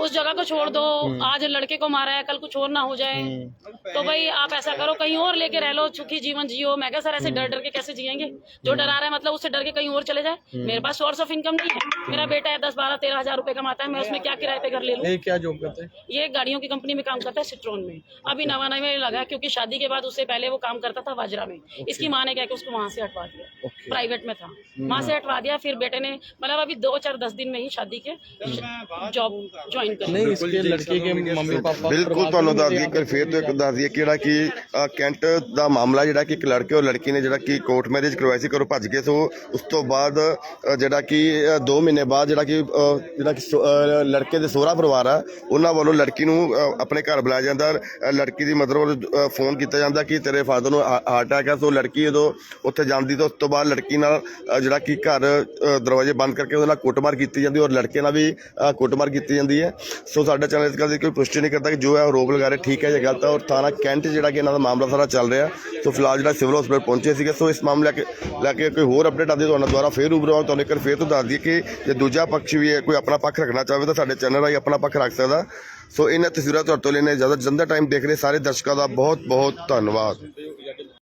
उस जगह को छोड़ दो। हम्म। आज लड़के को मारा है कल कुछ और ना हो जाए। हम्म। तो भाई आप ऐसा करो कहीं और लेके रह लो सुखी जीवन जियो। मैं क्या सर ऐसे डर डर के कैसे जियेंगे जो डरा रहा है मतलब उससे डर के कहीं और चले जाए। हम्म। मेरे पास सोर्स ऑफ़ इनकम नहीं है। मेरा बेटा है दस बारह तेरह हज़ार रूपए कमाता है। मैं उसमें क्या किराए पे घर ले लू? क्या जॉब करते हैं? ये गाड़ियों की कंपनी में काम करता है सिट्रोन में। अच्छा। अभी नवा नवे लगा क्योंकि शादी के बाद उससे पहले वो काम करता था वाजरा में। इसकी माँ ने क्या उसको वहाँ से हटवा दिया। प्राइवेट में था। वहाँ से हटवा दिया फिर बेटे ने मतलब अभी दो चार दस दिन में ही शादी के तो जॉब ਜੁਆਇਨ ਕਰ ਨਹੀਂ ਇਸਕੇ ਲੜਕੀ ਕੇ ਮੰਮੀ ਪਾਪਾ ਬਿਲਕੁਲ ਤੁਹਾਨੂੰ ਦੱਸ ਦਈਏ ਕਿ ਫੇਰ ਤੋਂ ਇੱਕ ਦੱਸ ਦਈਏ ਕਿਹੜਾ ਕਿ ਕੈਂਟ ਦਾ ਮਾਮਲਾ ਜਿਹੜਾ ਕਿ ਇੱਕ ਲੜਕੇ ਔਰ ਲੜਕੀ ਨੇ ਜਿਹੜਾ ਕਿ ਕੋਰਟ ਮੈਰਿਜ ਕਰਵਾਈ ਸੀ ਘਰੋਂ ਭੱਜ ਗਏ ਸੋ ਉਸ ਤੋਂ ਬਾਅਦ ਜਿਹੜਾ ਕਿ 2 ਮਹੀਨੇ ਬਾਅਦ ਜਿਹੜਾ ਕਿ ਜਿਹੜਾ ਕਿ ਲੜਕੇ ਦੇ ਸੋਹਰਾ ਪਰਿਵਾਰ ਆ ਉਹਨਾਂ ਵੱਲੋਂ ਲੜਕੀ ਨੂੰ ਆਪਣੇ ਘਰ ਬੁਲਾਇਆ ਜਾਂਦਾ ਲੜਕੀ ਦੀ ਮਦਰ ਵੱਲੋਂ ਫੋਨ ਕੀਤਾ ਜਾਂਦਾ ਕਿ ਤੇਰੇ ਫਾਦਰ ਨੂੰ ਹਾਰਟ ਅਟੈਕ ਆ ਸੋ ਲੜਕੀ ਜਦੋਂ ਉੱਥੇ ਜਾਂਦੀ ਤਾਂ ਉਸ ਤੋਂ ਬਾਅਦ ਲੜਕੀ ਨਾਲ ਜਿਹੜਾ ਕਿ ਘਰ ਦਰਵਾਜ਼ੇ ਬੰਦ ਕਰਕੇ ਉਹਦੇ ਨਾਲ ਕੁੱਟਮਾਰ ਕੀਤੀ ਜਾਂਦੀ ਔਰ ਲੜਕੇ ਨਾਲ ਵੀ ਕੁੱਟਮਾਰ ਕੀਤੀ ਕੀਤੀ ਜਾਂਦੀ ਹੈ। ਸੋ ਸਾਡਾ ਚੈਨਲ ਇਸ ਗੱਲ ਦੀ ਕੋਈ ਪੁਸ਼ਟੀ ਨਹੀਂ ਕਰਦਾ ਕਿ ਜੋ ਹੈ ਉਹ ਰੋਪ ਲਗਾ ਰਹੇ, ਠੀਕ ਹੈ ਜਾਂ ਗਲਤ ਹੈ। ਔਰ ਥਾਣਾ ਕੈਂਟ ਜਿਹੜਾ ਕਿ ਇਹਨਾਂ ਦਾ ਮਾਮਲਾ ਸਾਰਾ ਚੱਲ ਰਿਹਾ। ਸੋ ਫਿਲਹਾਲ ਜਿਹੜਾ ਸਿਵਲ ਹਸਪੀਟਲ ਪਹੁੰਚੇ ਸੀਗੇ, ਸੋ ਇਸ ਮਾਮਲੇ ਕੇ, ਲੈ ਕੇ ਕੋਈ ਹੋਰ ਅਪਡੇਟ ਆਉਂਦੀ ਤੁਹਾਡਾ ਦੁਆਰਾ ਫੇਰ ਰੂਬਰੂ ਆਵਾਂ ਤੁਹਾਨੂੰ ਇੱਕ ਵਾਰ ਫੇਰ ਤੋਂ ਦੱਸ ਦਈਏ ਕਿ ਜੇ ਦੂਜਾ ਪੱਖ ਵੀ ਹੈ, ਕੋਈ ਆਪਣਾ ਪੱਖ ਰੱਖਣਾ ਚਾਹਵੇ ਤਾਂ ਸਾਡੇ ਚੈਨਲ ਰਾਹੀਂ ਆਪਣਾ ਪੱਖ ਰੱਖ ਸਕਦਾ। ਸੋ ਇਹਨਾਂ ਤਸਵੀਰਾਂ ਤੁਹਾਡੇ ਤੋਂ ਲੈਣੇ ਜ਼ਿਆਦਾ ਜੰਦਾ ਟਾਈਮ ਦੇਖ ਰਹੇ ਸਾਰੇ ਦਰਸ਼ਕਾਂ ਦਾ ਬਹੁਤ ਬਹੁਤ ਧੰਨਵਾਦ।